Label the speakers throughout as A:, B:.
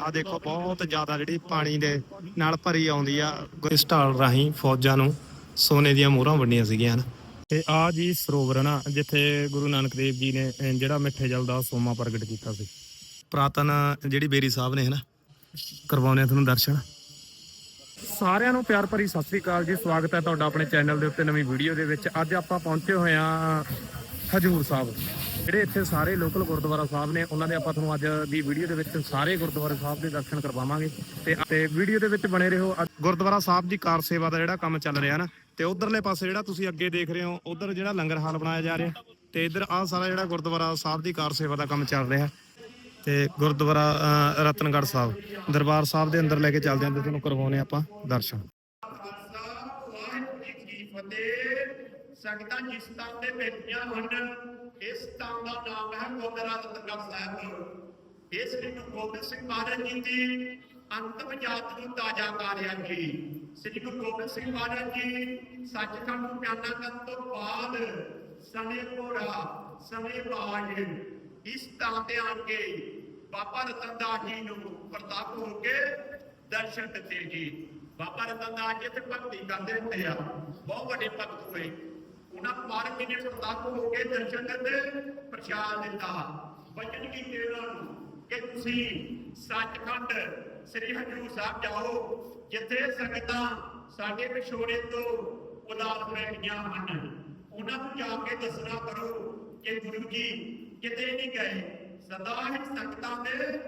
A: ਆ ਦੇਖੋ ਬਹੁਤ ਜ਼ਿਆਦਾ ਜਿਹੜੀ ਪਾਣੀ ਦੇ ਨਾਲ ਭਰੀ ਆਉਂਦੀ ਆ। ਇਸ ਢਾਲ ਰਾਹੀਂ ਫੌਜਾਂ ਨੂੰ ਸੋਨੇ ਦੀਆਂ ਮੋਹਰਾਂ ਵੰਡੀਆਂ ਸੀਗੀਆਂ ਹਨ। ਤੇ ਆ ਜੀ ਸਰੋਵਰ ਨਾ ਜਿੱਥੇ ਗੁਰੂ ਨਾਨਕ ਦੇਵ ਜੀ ਨੇ ਜਿਹੜਾ ਮਿੱਠੇ ਜਲ ਦਾ ਸੋਮਾ ਪ੍ਰਗਟ ਕੀਤਾ ਸੀ। ਪ੍ਰਾਤਨ ਜਿਹੜੀ ਬੇਰੀ ਸਾਹਿਬ ਨੇ ਹਨਾ ਕਰਵਾਉਣੇ ਆ ਤੁਹਾਨੂੰ ਦਰਸ਼ਨ। ਸਾਰਿਆਂ ਨੂੰ ਪਿਆਰ ਭਰੀ ਸਤਿ ਸ੍ਰੀ ਅਕਾਲ ਜੀ। ਸਵਾਗਤ ਹੈ ਤੁਹਾਡਾ ਆਪਣੇ ਚੈਨਲ ਦੇ ਉੱਤੇ ਨਵੀਂ ਵੀਡੀਓ ਦੇ ਵਿੱਚ। ਅੱਜ ਆਪਾਂ ਪਹੁੰਚੇ ਹੋਏ ਹਾਂ ਹਜੂਰ ਸਾਹਿਬ। ਜਿਹੜੇ ਇੱਥੇ ਸਾਰੇ ਲੋਕਲ ਗੁਰਦੁਆਰਾ ਸਾਹਿਬ ਨੇ ਉਹਨਾਂ ਦੇ ਆਪਾਂ ਤੁਹਾਨੂੰ ਅੱਜ ਦੀ ਵੀਡੀਓ ਦੇ ਵਿੱਚ ਸਾਰੇ ਗੁਰਦੁਆਰਾ ਸਾਹਿਬ ਦੇ ਦਰਸ਼ਨ ਕਰਵਾਵਾਂਗੇ ਤੇ ਤੇ ਵੀਡੀਓ ਦੇ ਵਿੱਚ ਬਣੇ ਰਹੋ ਗੁਰਦੁਆਰਾ ਸਾਹਿਬ ਦੀ ਕਾਰ ਸੇਵਾ ਦਾ ਜਿਹੜਾ ਕੰਮ ਚੱਲ ਰਿਹਾ ਨਾ ਤੇ ਉਧਰਲੇ ਪਾਸੇ ਜਿਹੜਾ ਤੁਸੀਂ ਅੱਗੇ ਦੇਖ ਰਹੇ ਹੋ ਉਧਰ ਜਿਹੜਾ ਲੰਗਰ ਹਾਲ ਬਣਾਇਆ ਜਾ ਰਿਹਾ ਤੇ ਇਧਰ ਆਹ ਸਾਰਾ ਜਿਹੜਾ ਗੁਰਦੁਆਰਾ ਸਾਹਿਬ ਦੀ ਕਾਰ ਸੇਵਾ ਦਾ ਕੰਮ ਚੱਲ ਰਿਹਾ ਤੇ ਗੁਰਦੁਆਰਾ ਰਤਨਗੜ੍ਹ ਸਾਹਿਬ ਦਰਬਾਰ ਸਾਹਿਬ ਦੇ ਅੰਦਰ ਲੈ ਕੇ ਚੱਲਦੇ ਆਂ ਤੇ ਤੁਹਾਨੂੰ ਕਰਵਾਉਣੇ ਆਪਾਂ ਦਰਸ਼ਨ
B: ਸੰਗਤਾਂ ਜਿਸ ਸਥਾਨ ਤੇ ਬੈਠੀਆਂ ਹਨ ਇਸ ਸਥਾਨ ਦਾ ਨਾਮ ਹੈ ਗੋਦਰਾ ਰਤਨਗੜ੍ਹ ਸਾਹਿਬ ਇਸ ਦਿਨ ਗੋਬਿੰਦ ਸਿੰਘ ਮਹਾਰਾਜ ਜੀ ਦੀ ਅੰਤਮ ਜਾਤ ਨੂੰ ਤਾਜ਼ਾ ਕਰਿਆ ਜੀ। ਸ੍ਰੀ ਗੁਰੂ ਗੋਬਿੰਦ ਸਿੰਘ ਮਹਾਰਾਜ ਜੀ ਸੱਚਖੰਡ ਨੂੰ ਪਿਆਨਾ ਕਰਨ ਤੋਂ ਬਾਅਦ ਸਨੇ ਘੋੜਾ ਸਨੇ ਬਾਜ ਇਸ ਸਥਾਨ ਤੇ ਆਣ ਕੇ ਬਾਬਾ ਰਤਨਦਾਸ ਜੀ ਨੂੰ ਪ੍ਰਤਾਪ ਹੋ ਕੇ ਦਰਸ਼ਨ ਦਿੱਤੇ ਜੀ। ਬਾਬਾ ਰਤਨਦਾਸ ਜੀ ਤੇ ਭਗਤੀ ਕਰਦੇ ਹੁੰਦੇ ਆ। ਬਹੁਤ ਵੱਡੇ ਭਗਤ ਹੋਏ। ਉਹਨਾਂ ਨੂੰ ਮਾਰਗ ਜੀ ਨੇ ਹੋ ਕੇ ਦਰਸ਼ਨ ਦਿੱਤੇ ਪ੍ਰਸ਼ਾਦ ਦਿੱਤਾ ਵਚਨ ਕੀਤੇ ਉਹਨਾਂ ਨੂੰ ਕਿ ਤੁਸੀਂ ਸੱਚਖੰਡ ਸ੍ਰੀ ਹਜੂਰ ਸਾਹਿਬ ਜਾਓ, ਜਿੱਥੇ ਸੰਗਤਾਂ ਸਾਡੇ ਵਿਛੋੜੇ ਤੋਂ ਉਦਾਸ ਬੈਠੀਆਂ ਹਨ। ਉਹਨਾਂ ਨੂੰ ਜਾ ਕੇ ਦੱਸਣਾ ਕਰੋ ਕਿ ਗੁਰੂ ਜੀ ਕਿਤੇ ਨਹੀਂ ਗਏ। ਸਦਾ ਹੀ ਸੰਗਤਾਂ ਦੇ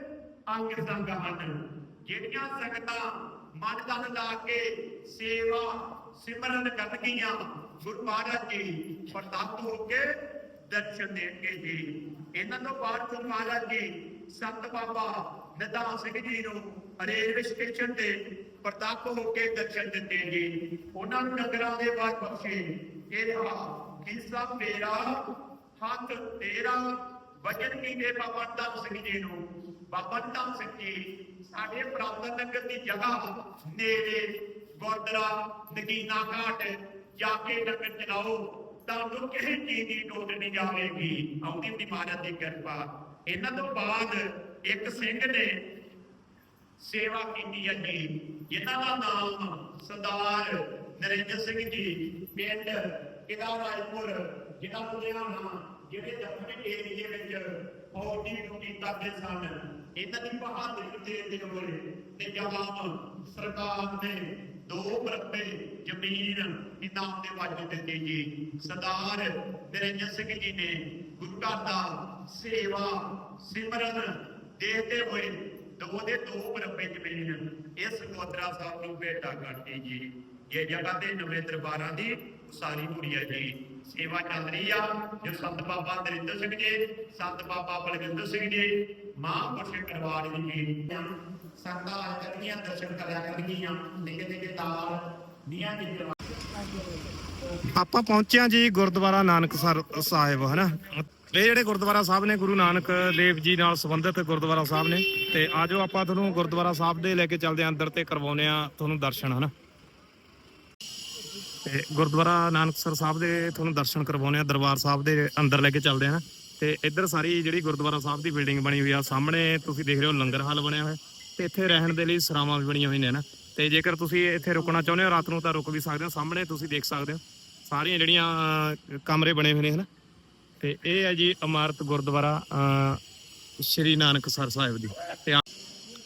B: ਅੰਗ ਸੰਗ ਹਨ। ਜਿਹੜੀਆਂ ਸੰਗਤਾਂ ਮਨ ਤਨ ਲਾ ਕੇ ਸੇਵਾ ਸਿਮਰਨ ਕਰਨਗੀਆਂ ਗੁਰੂ ਮਹਾਰਾਜ ਜੀ ਪ੍ਰਤਾਪ ਹੋ ਕੇ ਦਰਸ਼ਨ ਦੇਣਗੇ ਜੀ। ਇਹਨਾਂ ਤੋਂ ਬਾਅਦ ਗੁਰੂ ਮਹਾਰਾਜ ਜੀ ਸੰਤ ਬਾਬਾ ਨਿਧਾਨ ਸਿੰਘ ਜੀ ਨੂੰ ਰੇਲਵੇ ਸਟੇਸ਼ਨ ਤੇ ਪ੍ਰਤਾਪ ਹੋ ਕੇ ਦਰਸ਼ਨ ਦਿੱਤੇ ਜੀ। ਉਹਨਾਂ ਨੂੰ ਨਗਰਾਂ ਦੇ ਬਾਅਦ ਬਖਸ਼ੇ। ਇਹਦਾ ਕਿਸਾ ਮੇਰਾ, ਹੱਥ ਤੇਰਾ, ਵਚਨ ਕੀ ਦੇ ਬਾਬਾ ਧੰਨ ਸਿੰਘ ਜੀ ਨੂੰ। ਬਾਬਾ ਧੰਨ ਸਿੰਘ ਜੀ, ਸਾਡੇ ਪ੍ਰਾਪਤ ਨਗਰ ਦੀ ਜਗ੍ਹਾ ਨੇੜੇ ਗੁਰਦੁਆਰਾ ਨਗੀਨਾ ਘਾਟ ਜਾ ਕੇ ਲੰਗਰ ਚਲਾਓ ਤੁਹਾਨੂੰ ਕਿਸੇ ਚੀਜ਼ ਦੀ ਟੋਟ ਨਹੀਂ ਜਾਵੇਗੀ। ਆਉਂਦੀ ਦੀ ਮਹਾਰਾਜ ਦੀ ਕਿਰਪਾ। ਇਹਨਾਂ ਤੋਂ ਬਾਅਦ ਇੱਕ ਸਿੰਘ ਨੇ ਸੇਵਾ ਕੀਤੀ ਹੈ ਜੀ। ਜਿਨ੍ਹਾਂ ਦਾ ਨਾਮ ਸਰਦਾਰ ਨਰਿੰਦਰ ਸਿੰਘ ਜੀ, ਪਿੰਡ ਕਿਲਾ ਰਾਜਪੁਰ ਜ਼ਿਲ੍ਹਾ ਲੁਧਿਆਣਾ ਜਿਹੜੇ ਦੱਖਣੀ ਏਰੀਏ ਵਿੱਚ ਫੌਜੀ ਡਿਊਟੀ ਕਰਦੇ ਸਨ। ਇਹਨਾਂ ਦੀ ਬਹਾਦਰੀ ਦੇ ਦੇ ਹੋਏ ਤੇ ਜਵਾਬ ਸਰਕਾਰ ਨੇ ਦੋ ਮਰਬੇ ਜ਼ਮੀਨ ਇਨਾਮ ਦੇ ਵਜੋਂ ਦਿੱਤੀ ਜੀ। ਸਰਦਾਰ ਨਰਿੰਦਰ ਸਿੰਘ ਜੀ ਨੇ ਗੁਰੂ ਘਰ ਦਾ ਸੇਵਾ ਸਿਮਰਨ ਦੇਤੇ ਹੋਏ ਦੋ ਦੇ ਦੋ ਬਰੱਬੇ ਜ਼ਮੀਨ ਇਸ ਗੋਦਰਾ ਸਾਹਿਬ ਨੂੰ ਭੇਟਾ ਕਰਤੀ ਜੀ। ਇਹ ਜਗ੍ਹਾ ਤੇ ਨਵੇਂ ਦਰਬਾਰਾਂ ਦੀ ਉਸਾਰੀ ਹੋਈ ਹੈ ਜੀ। ਸੇਵਾ ਚੱਲ ਰਹੀ ਆ, ਜੋ ਸੰਤ ਬਾਬਾ ਨਰਿੰਦਰ ਸਿੰਘ ਜੀ, ਸੰਤ ਬਾਬਾ ਬਲਵਿੰਦਰ ਸਿੰਘ ਜੀ, ਮਹਾਂਪੁਰਸ਼ ਕਰਵਾੜ ਜੀ ਸੰਗਤਾਂ ਕਰਨੀਆਂ, ਦਰਸ਼ਨ ਕਰਿਆ ਕਰਨੀਆਂ, ਨਿੱਕੇ ਨਿੱਕੇ ਤਾਲ ਨੀਆਂ ਦੀ
A: ਆਪਾਂ ਪਹੁੰਚਿਆ ਜੀ ਗੁਰਦੁਆਰਾ ਨਾਨਕਸਰ ਸਾਹਿਬ, ਹਨਾ? ਇਹ ਜਿਹੜੇ ਗੁਰਦੁਆਰਾ ਸਾਹਿਬ ਨੇ, ਗੁਰੂ ਨਾਨਕ ਦੇਵ ਜੀ ਨਾਲ ਸੰਬੰਧਿਤ ਗੁਰਦੁਆਰਾ ਸਾਹਿਬ ਨੇ, ਤੇ ਆਜੋ ਆਪਾਂ ਤੁਹਾਨੂੰ ਗੁਰਦੁਆਰਾ ਸਾਹਿਬ ਦੇ ਲੈ ਕੇ ਚੱਲਦੇ ਆਂ, ਅੰਦਰ ਤੇ ਕਰਵਾਉਨੇ ਆ ਤੁਹਾਨੂੰ ਦਰਸ਼ਨ, ਹਨਾ? ਤੇ ਗੁਰਦੁਆਰਾ ਨਾਨਕਸਰ ਸਾਹਿਬ ਦੇ ਤੁਹਾਨੂੰ ਦਰਸ਼ਨ ਕਰਵਾਉਨੇ ਆ ਦਰਬਾਰ ਸਾਹਿਬ ਦੇ ਅੰਦਰ ਲੈ ਕੇ ਚੱਲਦੇ ਆ ਤੇ ਇੱਧਰ ਸਾਰੀ ਜਿਹੜੀ ਗੁਰਦੁਆਰਾ ਸਾਹਿਬ ਦੀ ਬਿਲਡਿੰਗ ਬਣੀ ਹੋਈ ਆ, ਸਾਹਮਣੇ ਤੁਸੀਂ ਦੇਖ ਰਹੇ ਹੋ ਲੰਗਰ ਹਾਲ ਬਣਿਆ ਹੋਇਆ। ਤੇ ਇੱਥੇ ਰਹਿਣ ਦੇ ਲਈ ਸਰਾਵਾਂ ਵੀ ਬਣੀਆਂ ਹੋਈਆਂ ਨੇ। ਨਾ ਤੇ ਜੇਕਰ ਤੁਸੀਂ ਇੱਥੇ ਰੁਕਣਾ ਚਾਹੁੰਦੇ ਹੋ, ਰਾਤ ਨੂੰ ਤਾਂ ਰੁਕ ਵੀ ਸਕਦੇ ਹੋ, ਸਾਹਮਣੇ ਤੁਸੀਂ ਦੇਖ ਸਕਦੇ ਹੋ, ਸਾਰੀਆਂ ਜਿਹੜੀਆਂ ਕਮਰੇ ਬਣੇ ਹੋਏ ਨੇ, ਹਨਾ। ਤੇ ਇਹ ਹੈ ਜੀ ਇਮਾਰਤ ਗੁਰਦੁਆਰਾ ਸ਼੍ਰੀ ਨਾਨਕ ਸਰ ਸਾਹਿਬ ਦੀ। ਤੇ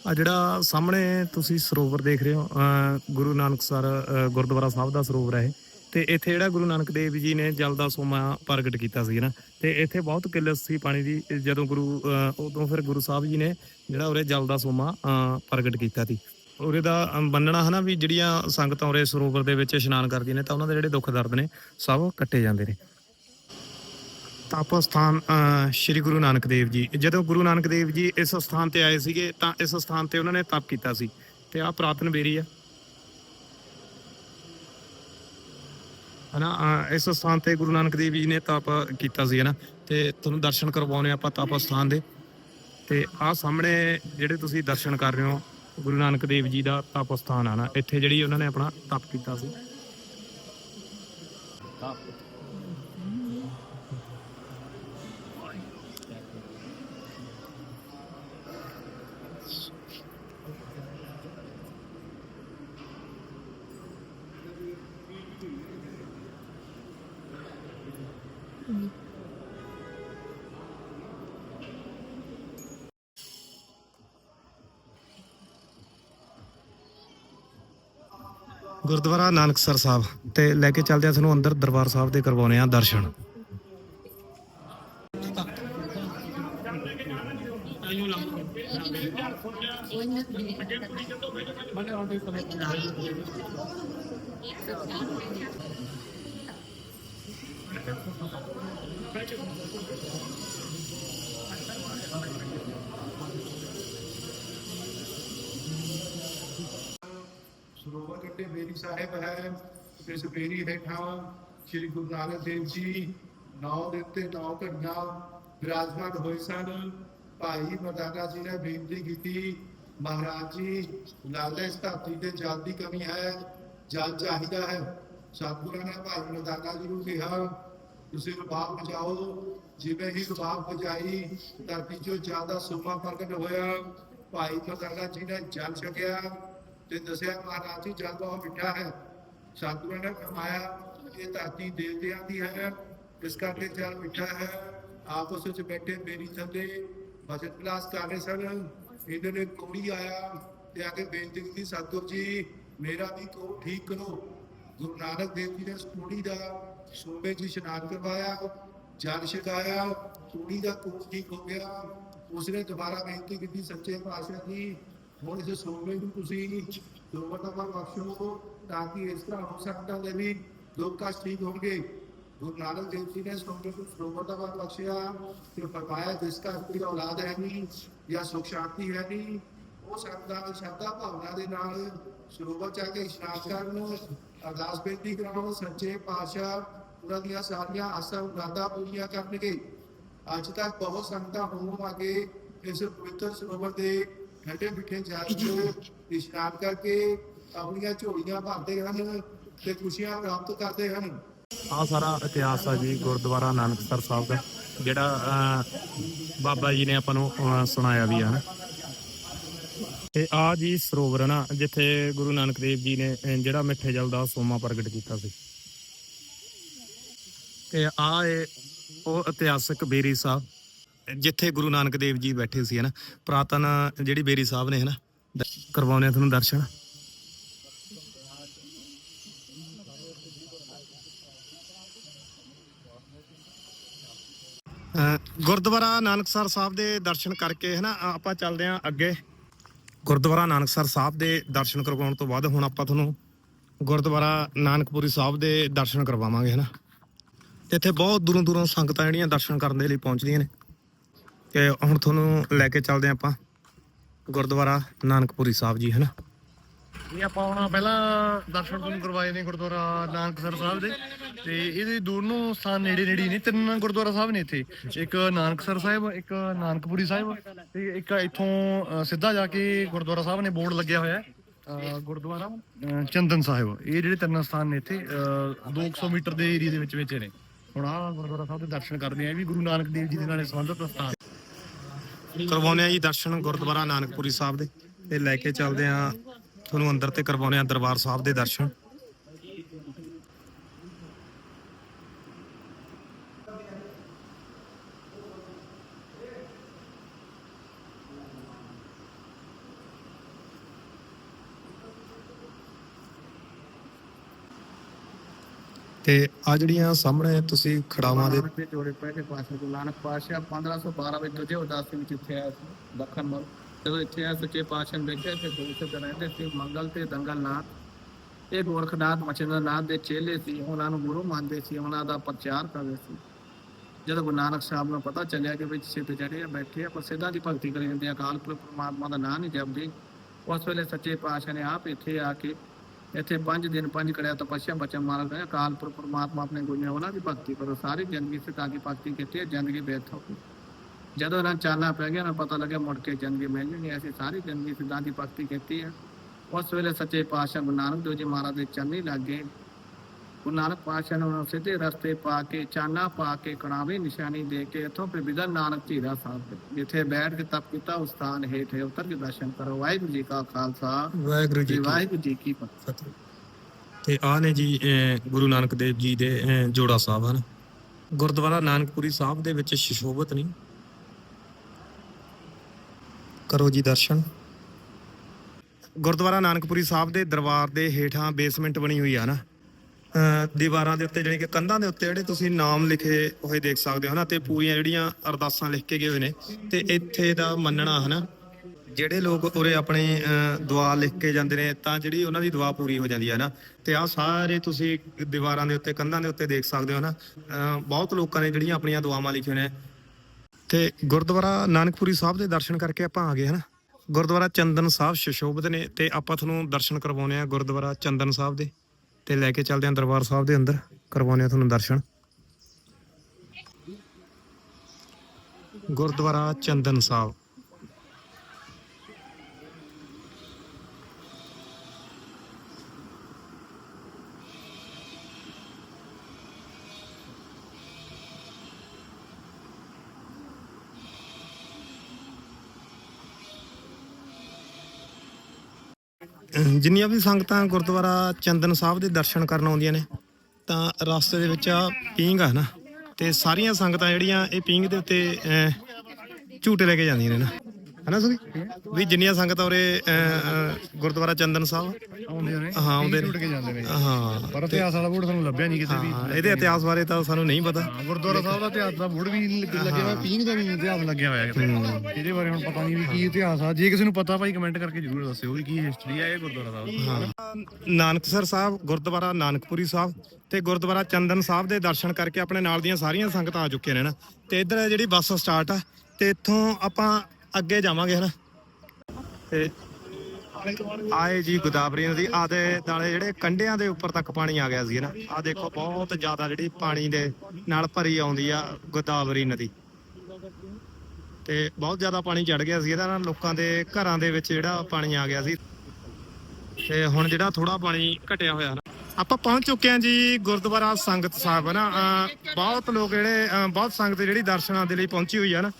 A: ਆ ਆਹ ਜਿਹੜਾ ਸਾਹਮਣੇ ਤੁਸੀਂ ਸਰੋਵਰ ਦੇਖ ਰਹੇ ਹੋ ਅਹ, ਗੁਰੂ ਨਾਨਕਸਰ ਅਹ, ਗੁਰਦੁਆਰਾ ਸਾਹਿਬ ਦਾ ਸਰੋਵਰ ਹੈ ਇਹ। ਤੇ ਇੱਥੇ ਜਿਹੜਾ ਗੁਰੂ ਨਾਨਕ ਦੇਵ ਜੀ ਨੇ ਜਲ ਦਾ ਸੋਮਾ ਪ੍ਰਗਟ ਕੀਤਾ ਸੀ ਨਾ? ਤੇ ਇੱਥੇ ਬਹੁਤ ਕਿੱਲਤ ਸੀ ਪਾਣੀ ਦੀ ਜਦੋਂ ਗੁਰੂ ਅਹ, ਉਦੋਂ ਫਿਰ ਗੁਰੂ ਸਾਹਿਬ ਜੀ ਨੇ ਜਿਹੜਾ ਉਰੇ ਜਲ ਦਾ ਸੋਮਾ ਅਹ, ਪ੍ਰਗਟ ਕੀਤਾ ਸੀ। ਉਰੇ ਦਾ ਅਮ, ਬੰਨਣਾ ਹਨਾ ਵੀ ਜਿਹੜੀਆਂ ਸੰਗਤਾਂ ਉਰੇ ਸਰੋਵਰ ਦੇ ਵਿੱਚ ਇਸ਼ਨਾਨ ਕਰਦੀਆਂ ਨੇ ਤਾਂ ਉਹਨਾਂ ਦੇ ਜਿਹੜੇ ਦੁੱਖ ਦਰਦ ਨੇ ਸਭ ਕੱਟੇ ਜਾਂਦੇ ਨੇ। ਤਪ ਸਥਾਨ ਸ਼੍ਰੀ ਗੁਰੂ ਨਾਨਕ ਦੇਵ ਜੀ। ਜਦੋਂ ਗੁਰੂ ਨਾਨਕ ਦੇਵ ਜੀ ਇਸ ਸਥਾਨ ਤੇ ਆਏ ਸੀਗੇ, ਤਾਂ ਇਸ ਸਥਾਨ ਤੇ ਉਹਨਾਂ ਨੇ ਤਪ ਕੀਤਾ ਸੀ। ਤੇ ਆਹ ਪ੍ਰਾਤਨ ਬੇਰੀ ਆ। ਹਨਾ ਇਸ ਸਥਾਨ ਤੇ ਗੁਰੂ ਨਾਨਕ ਦੇਵ ਜੀ ਨੇ ਤਪ ਕੀਤਾ ਸੀ, ਹਨਾ। ਤੇ ਤੁਹਾਨੂੰ ਦਰਸ਼ਨ ਕਰਵਾਉਣੇ ਆਪਾਂ ਤਪ ਸਥਾਨ ਦੇ। ਤੇ ਆਹ ਸਾਹਮਣੇ ਜਿਹੜੇ ਤੁਸੀਂ ਦਰਸ਼ਨ ਕਰ ਰਹੇ ਹੋ, ਗੁਰੂ ਨਾਨਕ ਦੇਵ ਜੀ ਦਾ ਤਪ ਸਥਾਨ ਆ ਨਾ ਇੱਥੇ ਜਿਹੜੀ ਉਹਨਾਂ ਨੇ ਆਪਣਾ ਤਪ ਕੀਤਾ ਸੀ। ਗੁਰਦੁਆਰਾ ਨਾਨਕਸਰ ਸਾਹਿਬ ਤੇ ਲੈ ਕੇ ਚੱਲਦੇ ਆ ਤੁਹਾਨੂੰ ਅੰਦਰ ਦਰਬਾਰ ਸਾਹਿਬ ਦੇ ਕਰਵਾਉਣੇ ਆ ਦਰਸ਼ਨ
C: ਸਰੋਵਰ ਕੰਢੇ ਬੇਰੀ ਸਾਹਿਬ ਹੈ ਇਸ ਬੇਰੀ ਹੇਠਾਂ ਸ੍ਰੀ ਗੁਰੂ ਨਾਨਕ ਦੇਵ ਜੀ ਨੌ ਦਿਨ ਤੇ ਨੌ ਘੰਟਾ ਵਿਰਾਜਮਾਨ ਹੋਏ ਸਨ। ਭਾਈ ਮਰਦਾਨਾ ਜੀ ਨੇ ਬੇਨਤੀ ਕੀਤੀ, ਮਹਾਰਾਜ ਜੀ ਲੱਗਦਾ ਇਸ ਧਰਤੀ ਤੇ ਜਲ ਦੀ ਕਮੀ ਹੈ, ਜਲ ਚਾਹੀਦਾ ਹੈ। ਸਤਿਗੁਰਾਂ ਨੇ ਭਾਈ ਮਰਦਾਨਾ ਜੀ ਨੂੰ ਕਿਹਾ, ਤੁਸੀਂ ਰਬਾਬ ਬਜਾਓ ਜਿਵੇਂ ਹੀ ਰਬਾਬ ਬਜਾਈ ਧਰਤੀ 'ਚੋਂ ਜ਼ਿਆਦਾ ਸੁਮਾ ਪ੍ਰਗਟ ਹੋਇਆ। ਭਾਈ ਮਰਦਾਨਾ ਜੀ ਨੇ ਜਲ ਛਕਿਆ ਤੇ ਦੱਸਿਆ, ਮਹਾਰਾਜ ਜੀ, ਜਲ ਬਹੁਤ ਮਿੱਠਾ ਹੈ। ਸਤਿਗੁਰਾਂ ਨੇ ਫਰਮਾਇਆ ਇਹ ਧਰਤੀ ਦੇਵਤਿਆਂ ਦੀ ਹੈ, ਇਸ ਕਰਕੇ ਜਲ ਮਿੱਠਾ ਹੈ। ਆਪਸ ਵਿੱਚ ਬੈਠੇ, ਮੇਰੀ ਥੱਲੇ ਭਜਨ ਕਲਾਸ ਕਰ ਰਹੇ ਸਨ। ਇਹਨਾਂ ਨੇ ਕੋੜੀ ਆਇਆ, ਤੇ ਆ ਕੇ ਬੇਨਤੀ ਕੀਤੀ, ਸਤਿਗੁਰ ਜੀ, ਮੇਰਾ ਵੀ ਕੋ ਠੀਕ ਕਰੋ। ਗੁਰੂ ਨਾਨਕ ਦੇਵ ਜੀ ਨੇ ਇਸ ਦਾ ਸੋਮੇ ਜੀ ਇਸ਼ਨਾਨ ਕਰਵਾਇਆ, ਜਲ ਛਕਾਇਆ, ਕੁੜੀ ਦਾ ਕੋਟ ਠੀਕ ਹੋ ਗਿਆ। ਉਸਨੇ ਦੁਬਾਰਾ ਬੇਨਤੀ ਕੀਤੀ, ਸੱਚੇ ਪਾਤਸ਼ਾਹ ਜੀ, ਹੁਣ ਇਸ ਸੋਮੇ ਨੂੰ ਤੁਸੀਂ ਸਰੋਵਰ ਦਾ ਵਰ ਬਖਸ਼ੋ ਤਾਂ ਕਿ ਇਸ ਤਰ੍ਹਾਂ ਹੋ ਸਕਦਾ ਹੈ ਵੀ ਲੋਕ ਕਸ਼ਟ ਠੀਕ ਹੋਣਗੇ ਗੁਰੂ ਨਾਨਕ ਦੇਵ ਜੀ ਨੇ ਸੋਮੇ ਨੂੰ ਸਰੋਵਰ ਦਾ ਵਰ ਬਖਸ਼ਿਆ ਤੇ ਫਰਮਾਇਆ ਜਿਸ ਦਾ ਕੋਈ ਔਲਾਦ ਹੈ ਨਹੀਂ ਜਾਂ ਸੁਖ ਸ਼ਾਂਤੀ ਹੈ ਨਹੀਂ ਉਹ ਸਰਦਾ ਸ਼ਰਧਾ ਭਾਵਨਾ ਦੇ ਨਾਲ ਸਰੋਵਰ ਚ ਆ ਕੇ ਇਸ਼ਨਾਨ ਕਰਨ ਅਰਦਾਸ ਬੇਨਤੀ ਕਰਾਉਣ ਸੱਚੇ ਪਾਤਸ਼ਾਹ ਉਹਨਾਂ ਦੀਆਂ ਸਾਰੀਆਂ ਆਸਾਂ ਮੁਰਾਦਾਂ ਪੂਰੀਆਂ ਕਰਨਗੇ ਅੱਜ ਤੱਕ ਬਹੁਤ ਸੰਗਤਾਂ ਹੋਮ ਆ ਕੇ ਇਸ ਪਵਿੱਤਰ ਸਰੋਵਰ ਦੇ ਠੰਡੇ ਮਿੱਠੇ ਜਲ 'ਚ ਇਸ਼ਨਾਨ ਕਰਕੇ ਆਪਣੀਆਂ ਝੋਲੀਆਂ ਭਰਦੇ ਹਨ ਤੇ ਖੁਸ਼ੀਆਂ ਪ੍ਰਾਪਤ ਕਰਦੇ ਹਨ
A: ਆ ਸਾਰਾ ਇਤਿਹਾਸ ਆ ਜੀ ਗੁਰਦੁਆਰਾ ਨਾਨਕਸਰ ਸਾਹਿਬ ਦਾ ਜਿਹੜਾ ਬਾਬਾ ਜੀ ਨੇ ਆਪਾਂ ਨੂੰ ਸੁਣਾਇਆ ਵੀ ਆ। ਤੇ ਆ ਜੀ ਸਰੋਵਰ ਨਾ ਜਿੱਥੇ ਗੁਰੂ ਨਾਨਕ ਦੇਵ ਜੀ ਨੇ ਜਿਹੜਾ ਮਿੱਠੇ ਜਲ ਦਾ ਸੋਮਾ ਪ੍ਰਗਟ ਕੀਤਾ ਸੀ। ਤੇ ਆ ਇਹ ਉਹ ਇਤਿਹਾਸਕ ਬੇਰੀ ਸਾਹਿਬ ਜਿੱਥੇ ਗੁਰੂ ਨਾਨਕ ਦੇਵ ਜੀ ਬੈਠੇ ਸੀ ਹੈ ਨਾ ਪ੍ਰਾਤਨ ਜਿਹੜੀ ਬੇਰੀ ਸਾਹਿਬ ਨੇ ਹੈ ਨਾ ਦ- ਕਰਵਾਉਂਦੇ ਆ ਤੁਹਾਨੂੰ ਦਰਸ਼ਨ। ਅ, ਗੁਰਦੁਆਰਾ ਨਾਨਕਸਰ ਸਾਹਿਬ ਦੇ ਦਰਸ਼ਨ ਕਰਕੇ ਹੈ ਨਾ ਆਪਾਂ ਚੱਲਦੇ ਆਂ ਅੱਗੇ। ਗੁਰਦੁਆਰਾ ਨਾਨਕਸਰ ਸਾਹਿਬ ਦੇ ਦਰਸ਼ਨ ਕਰਵਾਉਣ ਤੋਂ ਬਾਅਦ ਹੁਣ ਆਪਾਂ ਤੁਹਾਨੂੰ ਗੁਰਦੁਆਰਾ ਨਾਨਕਪੁਰੀ ਸਾਹਿਬ ਦੇ ਦਰਸ਼ਨ ਕਰਵਾਵਾਂਗੇ ਹੈ ਨਾ ਤੇ ਇੱਥੇ ਬਹੁਤ ਦੂਰੋਂ ਦੂਰੋਂ ਸੰਗਤਾਂ ਜਿਹੜੀਆਂ ਦਰਸ਼ਨ ਕਰਨ ਦੇ ਲਈ ਪਹੁੰਚਦੀਆਂ ਨੇ। ਤੇ ਹੁਣ ਤੁਹਾਨੂੰ ਲੈ ਕੇ ਚੱਲਦੇ ਆਂ ਆਪਾਂ ਗੁਰਦੁਆਰਾ ਨਾਨਕਪੁਰੀ ਸਾਹਿਬ ਜੀ ਹੈ
D: ਇਹ ਆਪਾਂ ਹੁਣ ਪਹਿਲਾਂ ਦਰਸ਼ਨ ਤੁਹਾਨੂੰ ਕਰਵਾਏ ਨੇ ਗੁਰਦੁਆਰਾ ਨਾਨਕਸਰ ਸਾਹਿਬ ਦੇ। ਤੇ ਇਹਦੇ ਦੂਰ ਸਥਾਨ ਨੇੜੇ ਨੇੜੇ ਨੇ ਤਿੰਨ ਗੁਰਦੁਆਰਾ ਸਾਹਿਬ ਨੇ ਇੱਥੇ। ਇੱਕ ਨਾਨਕਸਰ ਸਾਹਿਬ ਇੱਕ ਨਾਨਕਪੁਰੀ ਸਾਹਿਬ ਤੇ ਇੱਕ ਇੱਥੋਂ ਸਿੱਧਾ ਜਾ ਕੇ ਗੁਰਦੁਆਰਾ ਸਾਹਿਬ ਨੇ ਬੋਰਡ ਲੱਗਿਆ ਹੋਇਆ ਹੈ। ਗੁਰਦੁਆਰਾ ਚੰਦਨ ਸਾਹਿਬ। ਇਹ ਜਿਹੜੇ ਤਿੰਨ ਸਥਾਨ ਨੇ ਇੱਥੇ ਅ, 200 ਮੀਟਰ ਦੇ ਏਰੀਆ ਦੇ ਵਿੱਚ ਵਿੱਚ ਨੇ। ਹੁਣ ਆਹ ਗੁਰਦੁਆਰਾ ਸਾਹਿਬ ਦੇ ਦਰਸ਼ਨ ਕਰਦੇ ਆ ਵੀ ਗੁਰੂ ਨਾਨਕ ਦੇਵ ਜੀ ਦੇ ਨਾਲ ਸੰਬੰਧਿਤ ਸਥਾਨ।
A: ਕਰਵਾਉਂਦੇ ਆ ਜੀ ਦਰਸ਼ਨ ਗੁਰਦੁਆਰਾ ਨਾਨਕਪੁਰੀ ਸਾਹਿਬ ਦੇ ਤੇ ਲੈ ਕੇ ਚੱਲਦੇ ਆ ਤੁਹਾਨੂੰ ਅੰਦਰ ਤੇ ਕਰਵਾਉਂਦੇ ਆ ਦਰਬਾਰ ਸਾਹਿਬ ਦੇ ਦਰਸ਼ਨ। ਤੇ ਆ ਜਿਹੜੀਆਂ ਸਾਹਮਣੇ ਤੁਸੀਂ ਖੜਾਵਾਂ ਦੇ
E: ਦੇ ਜੋੜੇ ਪਹਿਲੇ ਪਾਸੇ ਗੁਰੂ ਨਾਨਕ ਪਾਤਸ਼ਾਹ 1512 ਵਿੱਚ ਦੂਜੇ ਉਦਾਸੀ ਵਿੱਚ ਇੱਥੇ ਆਇਆ ਸੀ ਦੱਖਣ ਵੱਲ। ਜਦੋਂ ਇੱਥੇ ਆਇਆ ਸੱਚੇ ਪਾਤਸ਼ਾਹ ਨੇ ਦੇਖਿਆ ਕਿ ਦੋ ਸੇ ਰਹਿੰਦੇ ਸੀ, ਮੰਗਲ ਤੇ ਦੰਗਲਨਾਥ। ਇਹ ਗੋਰਖਨਾਥ ਮਚਿੰਦਰ ਨਾਥ ਦੇ ਚੇਲੇ ਸੀ, ਉਹਨਾਂ ਨੂੰ ਗੁਰੂ ਮੰਨਦੇ ਸੀ, ਉਹਨਾਂ ਦਾ ਪ੍ਰਚਾਰ ਕਰਦੇ ਸੀ। ਜਦੋਂ ਗੁਰੂ ਨਾਨਕ ਸਾਹਿਬ ਨੂੰ ਪਤਾ ਚੱਲਿਆ ਕਿ ਵਿੱਚ ਸਿੱਧ ਜਿਹੜੇ ਆ ਬੈਠੇ ਆ ਪਰ ਸਿੱਧਾਂ ਦੀ ਭਗਤੀ ਕਰੀ ਜਾਂਦੇ ਆ ਅਕਾਲ ਪੁਰਖ ਪਰਮਾਤਮਾ ਦਾ ਨਾਮ ਨਹੀਂ ਜਪਦੇ, ਉਸ ਵੇਲੇ ਸੱਚੇ ਪਾਤਸ਼ਾਹ ਨੇ ਆਪ ਇੱਥੇ ਆ ਕੇ ਇੱਥੇ ਪੰਜ ਦਿਨ, ਪੰਜ ਕੜਿਆ ਤਪੱਸਿਆ ਬਚਨ ਮਾਰਗ ਹੈ ਅਕਾਲ ਪੁਰਖ ਪਰਮਾਤਮਾ ਆਪਣੇ ਗੁਰੂ ਉਹਨਾਂ ਦੀ ਭਗਤੀ ਕਰੋ। ਸਾਰੀ ਜ਼ਿੰਦਗੀ ਸਿੱਧਾਂ ਦੀ ਭਗਤੀ ਕੀਤੀ ਹੈ ਜ਼ਿੰਦਗੀ ਬੇਅਰਥ ਹੋ ਗਈ ਜਦੋਂ ਇਹਨਾਂ ਚਾਲਾ ਪੈ ਗਿਆ ਨਾ ਪਤਾ ਲੱਗਿਆ ਮੁੜ ਕੇ ਜ਼ਿੰਦਗੀ ਮਿਲ ਨਹੀਂ ਐਸੀ ਸਾਰੀ ਜ਼ਿੰਦਗੀ ਸਿੱਧਾਂ ਦੀ ਭਗਤੀ ਕੀਤੀ ਹੈ। ਉਸ ਵੇਲੇ ਸੱਚੇ ਪਾਤਸ਼ਾਹ ਗੁਰੂ ਨਾਨਕ ਦੇਵ ਜੀ ਮਹਾਰਾਜ ਦੇ ਚਰਨੀ ਲੱਗੇ ਗੁਰੂ ਨਾਨਕ ਪਾਤਸ਼ਾਹ ਨੇ ਉਹਨਾਂ ਸਿੱਧੇ ਰਸਤੇ ਪਾ ਕੇ ਚਾਨਾ ਪਾ ਕੇ ਕਣਾਵੇ ਨਿਸ਼ਾਨੀ ਦੇ ਕੇ ਇੱਥੋਂ ਫਿਰ ਵਿਦਾ ਨਾਨਕ ਝੀਰਾ ਸਾਹਿਬ ਜਿੱਥੇ ਬੈਠ ਕੇ ਤਪ ਕੀਤਾ ਉਸ ਸਥਾਨ ਹੇਠ ਉਤਰ ਕੇ ਦਰਸ਼ਨ ਕਰੋ। ਵਾਹਿਗੁਰੂ ਜੀ ਕਾ ਖਾਲਸਾ।
A: ਵਾਹਿਗੁਰੂ ਜੀ
E: ਵਾਹਿਗੁਰੂ ਜੀ ਕੀ ਫਤਿਹ।
A: ਤੇ ਆ ਨੇ ਜੀ ਗੁਰੂ ਨਾਨਕ ਦੇਵ ਜੀ ਦੇ ਜੋੜਾ ਸਾਹਿਬ ਹਨ। ਗੁਰਦੁਆਰਾ ਨਾਨਕਪੁਰੀ ਸਾਹਿਬ ਦੇ ਵਿੱਚ ਸ਼ਿਸ਼ੋਭਤ ਨਹੀਂ ਕਰੋ ਜੀ ਦਰਸ਼ਨ। ਗੁਰਦੁਆਰਾ ਨਾਨਕਪੁਰੀ ਸਾਹਿਬ ਦੇ ਦਰਬਾਰ ਦੇ ਹੇਠਾਂ ਬੇਸਮੈਂਟ ਬਣੀ ਹੋਈ ਆ ਨਾ। ਦੀਵਾਰਾਂ ਦੇ ਉੱਤੇ ਜਿਹੜੀ ਕਿ ਕੰਧਾਂ ਦੇ ਉੱਤੇ ਜਿਹੜੇ ਤੁਸੀਂ ਨਾਮ ਲਿਖੇ ਹੋਏ ਦੇਖ ਸਕਦੇ ਹੋ ਨਾ ਤੇ ਪੂਰੀਆਂ ਜਿਹੜੀਆਂ ਅਰਦਾਸਾਂ ਲਿਖ ਕੇ ਗਏ ਹੋਏ ਨੇ। ਤੇ ਇੱਥੇ ਦਾ ਮੰਨਣਾ ਹਨਾ, ਜਿਹੜੇ ਲੋਕ ਉਰੇ ਆਪਣੇ ਦੁਆ ਲਿਖ ਕੇ ਜਾਂਦੇ ਨੇ, ਤਾਂ ਜਿਹੜੀ ਉਹਨਾਂ ਦੀ ਦੁਆ ਪੂਰੀ ਹੋ ਜਾਂਦੀ ਹੈ ਨਾ ਤੇ ਆ ਸਾਰੇ ਤੁਸੀਂ ਦੀਵਾਰਾਂ ਦੇ ਉੱਤੇ, ਕੰਧਾਂ ਦੇ ਉੱਤੇ ਦੇਖ ਸਕਦੇ ਹੋ ਨਾ ਬਹੁਤ ਲੋਕਾਂ ਨੇ ਜਿਹੜੀਆਂ ਆਪਣੀਆਂ ਦੁਆਵਾਂ ਲਿਖੀਆਂ ਨੇ। ਤੇ ਗੁਰਦੁਆਰਾ ਨਾਨਕਪੁਰੀ ਸਾਹਿਬ ਦੇ ਦਰਸ਼ਨ ਕਰਕੇ ਆਪਾਂ ਆ ਗਏ ਹਨਾ। ਗੁਰਦੁਆਰਾ ਚੰਦਨ ਸਾਹਿਬ ਸ਼ਸ਼ੋਭਤ ਨੇ, ਤੇ ਆਪਾਂ ਤੁਹਾਨੂੰ ਦਰਸ਼ਨ ਕਰਵਾਉਨੇ ਆ ਗੁਰਦੁਆਰਾ ਚੰਦਨ ਸਾਹਿਬ ਦੇ। ਤੇ ਲੈ ਕੇ ਚੱਲਦੇ ਹਾਂ ਦਰਬਾਰ ਸਾਹਿਬ ਦੇ ਅੰਦਰ। ਕਰਵਾਉਂਦੇ ਹਾਂ ਤੁਹਾਨੂੰ ਦਰਸ਼ਨ। ਗੁਰਦੁਆਰਾ ਚੰਦਨ ਸਾਹਿਬ ਅਹ ਜਿੰਨੀਆਂ ਵੀ ਸੰਗਤਾਂ ਗੁਰਦੁਆਰਾ ਚੰਦਨ ਸਾਹਿਬ ਦੇ ਦਰਸ਼ਨ ਕਰਨ ਆਉਂਦੀਆਂ ਨੇ, ਤਾਂ ਰਸਤੇ ਦੇ ਵਿੱਚ ਆ ਪੀਂਘ ਆ ਨਾ, ਤੇ ਸਾਰੀਆਂ ਸੰਗਤਾਂ ਜਿਹੜੀਆਂ ਇਹ ਪੀਂਘ ਦੇ ਉੱਤੇ ਝੂਟੇ ਲੈ ਕੇ ਜਾਂਦੀਆਂ ਨੇ ਨਾ। ਹਨਾ ਸੁਖੀ? ਵੀ ਜਿੰਨੀਆਂ ਸੰਗਤਾਂ ਉਰੇ ਅਹ, ਅਹ, ਗੁਰਦੁਆਰਾ ਚੰਦਨ ਸਾਹਿਬ।
D: ਆਉਂਦੇ ਨੇ
A: ਹਾਂ, ਆਉਂਦੇ ਨੇ।
D: ਟੁੱਟ ਕੇ ਜਾਂਦੇ ਨੇ।
A: ਹਾਂ।
D: ਪਰ ਇਤਿਹਾਸ ਵਾਲਾ ਬੋਰਡ ਤੁਹਾਨੂੰ ਲੱਭਿਆ ਨਹੀਂ ਕਿਤੇ ਵੀ।
A: ਹਾਂ ਇਹਦੇ ਇਤਿਹਾਸ ਬਾਰੇ ਤਾਂ ਸਾਨੂੰ ਨਹੀਂ ਪਤਾ।
D: ਗੁਰਦੁਆਰਾ ਸਾਹਿਬ ਦਾ ਇਤਿਹਾਸ ਦਾ ਬੋਰਡ ਵੀ ਨਹੀਂ ਲੱਗ- ਲੱਗਿਆ ਹੋਇਆ ਪੀਂਘ ਦਾ ਵੀ ਇਤਿਹਾਸ ਲੱਗਿਆ ਹੋਇਆ ਕਿਤੇ। ਇਹਦੇ ਬਾਰੇ ਹੁਣ ਪਤਾ ਨਹੀਂ ਵੀ ਕੀ ਇਤਿਹਾਸ ਆ। ਜੇ ਕਿਸੇ ਨੂੰ ਪਤਾ ਭਾਈ ਕਮੈਂਟ ਕਰਕੇ ਜਰੂਰ ਦੱਸਿਓ ਵੀ ਕੀ ਹਿਸਟਰੀ ਆ ਇਹ ਗੁਰਦੁਆਰਾ ਸਾਹਿਬ ਦੀ।
A: ਹਾਂ। ਨਾਨਕਸਰ ਸਾਹਿਬ ਗੁਰਦੁਆਰਾ ਨਾਨਕਪੁਰੀ ਸਾਹਿਬ ਤੇ ਗੁਰਦੁਆਰਾ ਚੰਦਨ ਸਾਹਿਬ ਦੇ ਦਰਸ਼ਨ ਕਰਕੇ ਆਪਣੇ ਨਾਲ ਦੀਆਂ ਸਾਰੀਆਂ ਸੰਗਤਾਂ ਆ ਚੁੱਕੀਆਂ ਨੇ ਨਾ। ਤੇ ਇੱਧਰ ਜਿਹੜੀ ਬੱਸ ਸਟਾਰਟ ਆ ਤੇ ਇੱਥੋਂ ਆਪਾਂ ਅੱਗੇ ਜਾਵਾਂਗੇ, ਹਨਾ। ਤੇ ਆਏ ਜੀ ਗੋਦਾਵਰੀ ਨਦੀ। ਆਦੇ ਨਾਲੇ ਜਿਹੜੇ ਕੰਢਿਆਂ ਦੇ ਉੱਪਰ ਤੱਕ ਪਾਣੀ ਆ ਗਿਆ ਸੀ ਨਾ ਆ ਦੇਖੋ, ਬਹੁਤ ਜ਼ਿਆਦਾ ਜਿਹੜੀ ਪਾਣੀ ਦੇ ਨਾਲ ਭਰੀ ਆਉਂਦੀ ਆ ਗੋਦਾਵਰੀ ਨਦੀ। ਤੇ ਬਹੁਤ ਜ਼ਿਆਦਾ ਪਾਣੀ ਚੜ ਗਿਆ ਸੀ, ਇਹਦਾ ਨਾਲ ਲੋਕਾਂ ਦੇ ਘਰਾਂ ਦੇ ਵਿੱਚ ਜਿਹੜਾ ਪਾਣੀ ਆ ਗਿਆ ਸੀ। ਤੇ ਹੁਣ ਜਿਹੜਾ ਥੋੜਾ ਪਾਣੀ ਘਟਿਆ ਹੋਇਆ ਨਾ ਆਪਾਂ ਪਹੁੰਚ ਚੁੱਕੇ ਹਾਂ ਜੀ ਗੁਰਦੁਆਰਾ ਸੰਗਤ ਸਾਹਿਬ ਨਾ ਬਹੁਤ ਲੋਕ ਜਿਹੜੇ ਬਹੁਤ ਸੰਗਤ ਜਿਹੜੀ ਦਰਸ਼ਨਾਂ ਦੇ ਲਈ ਪਹੁੰਚੀ ਹੋਈ ਆ ਨਾ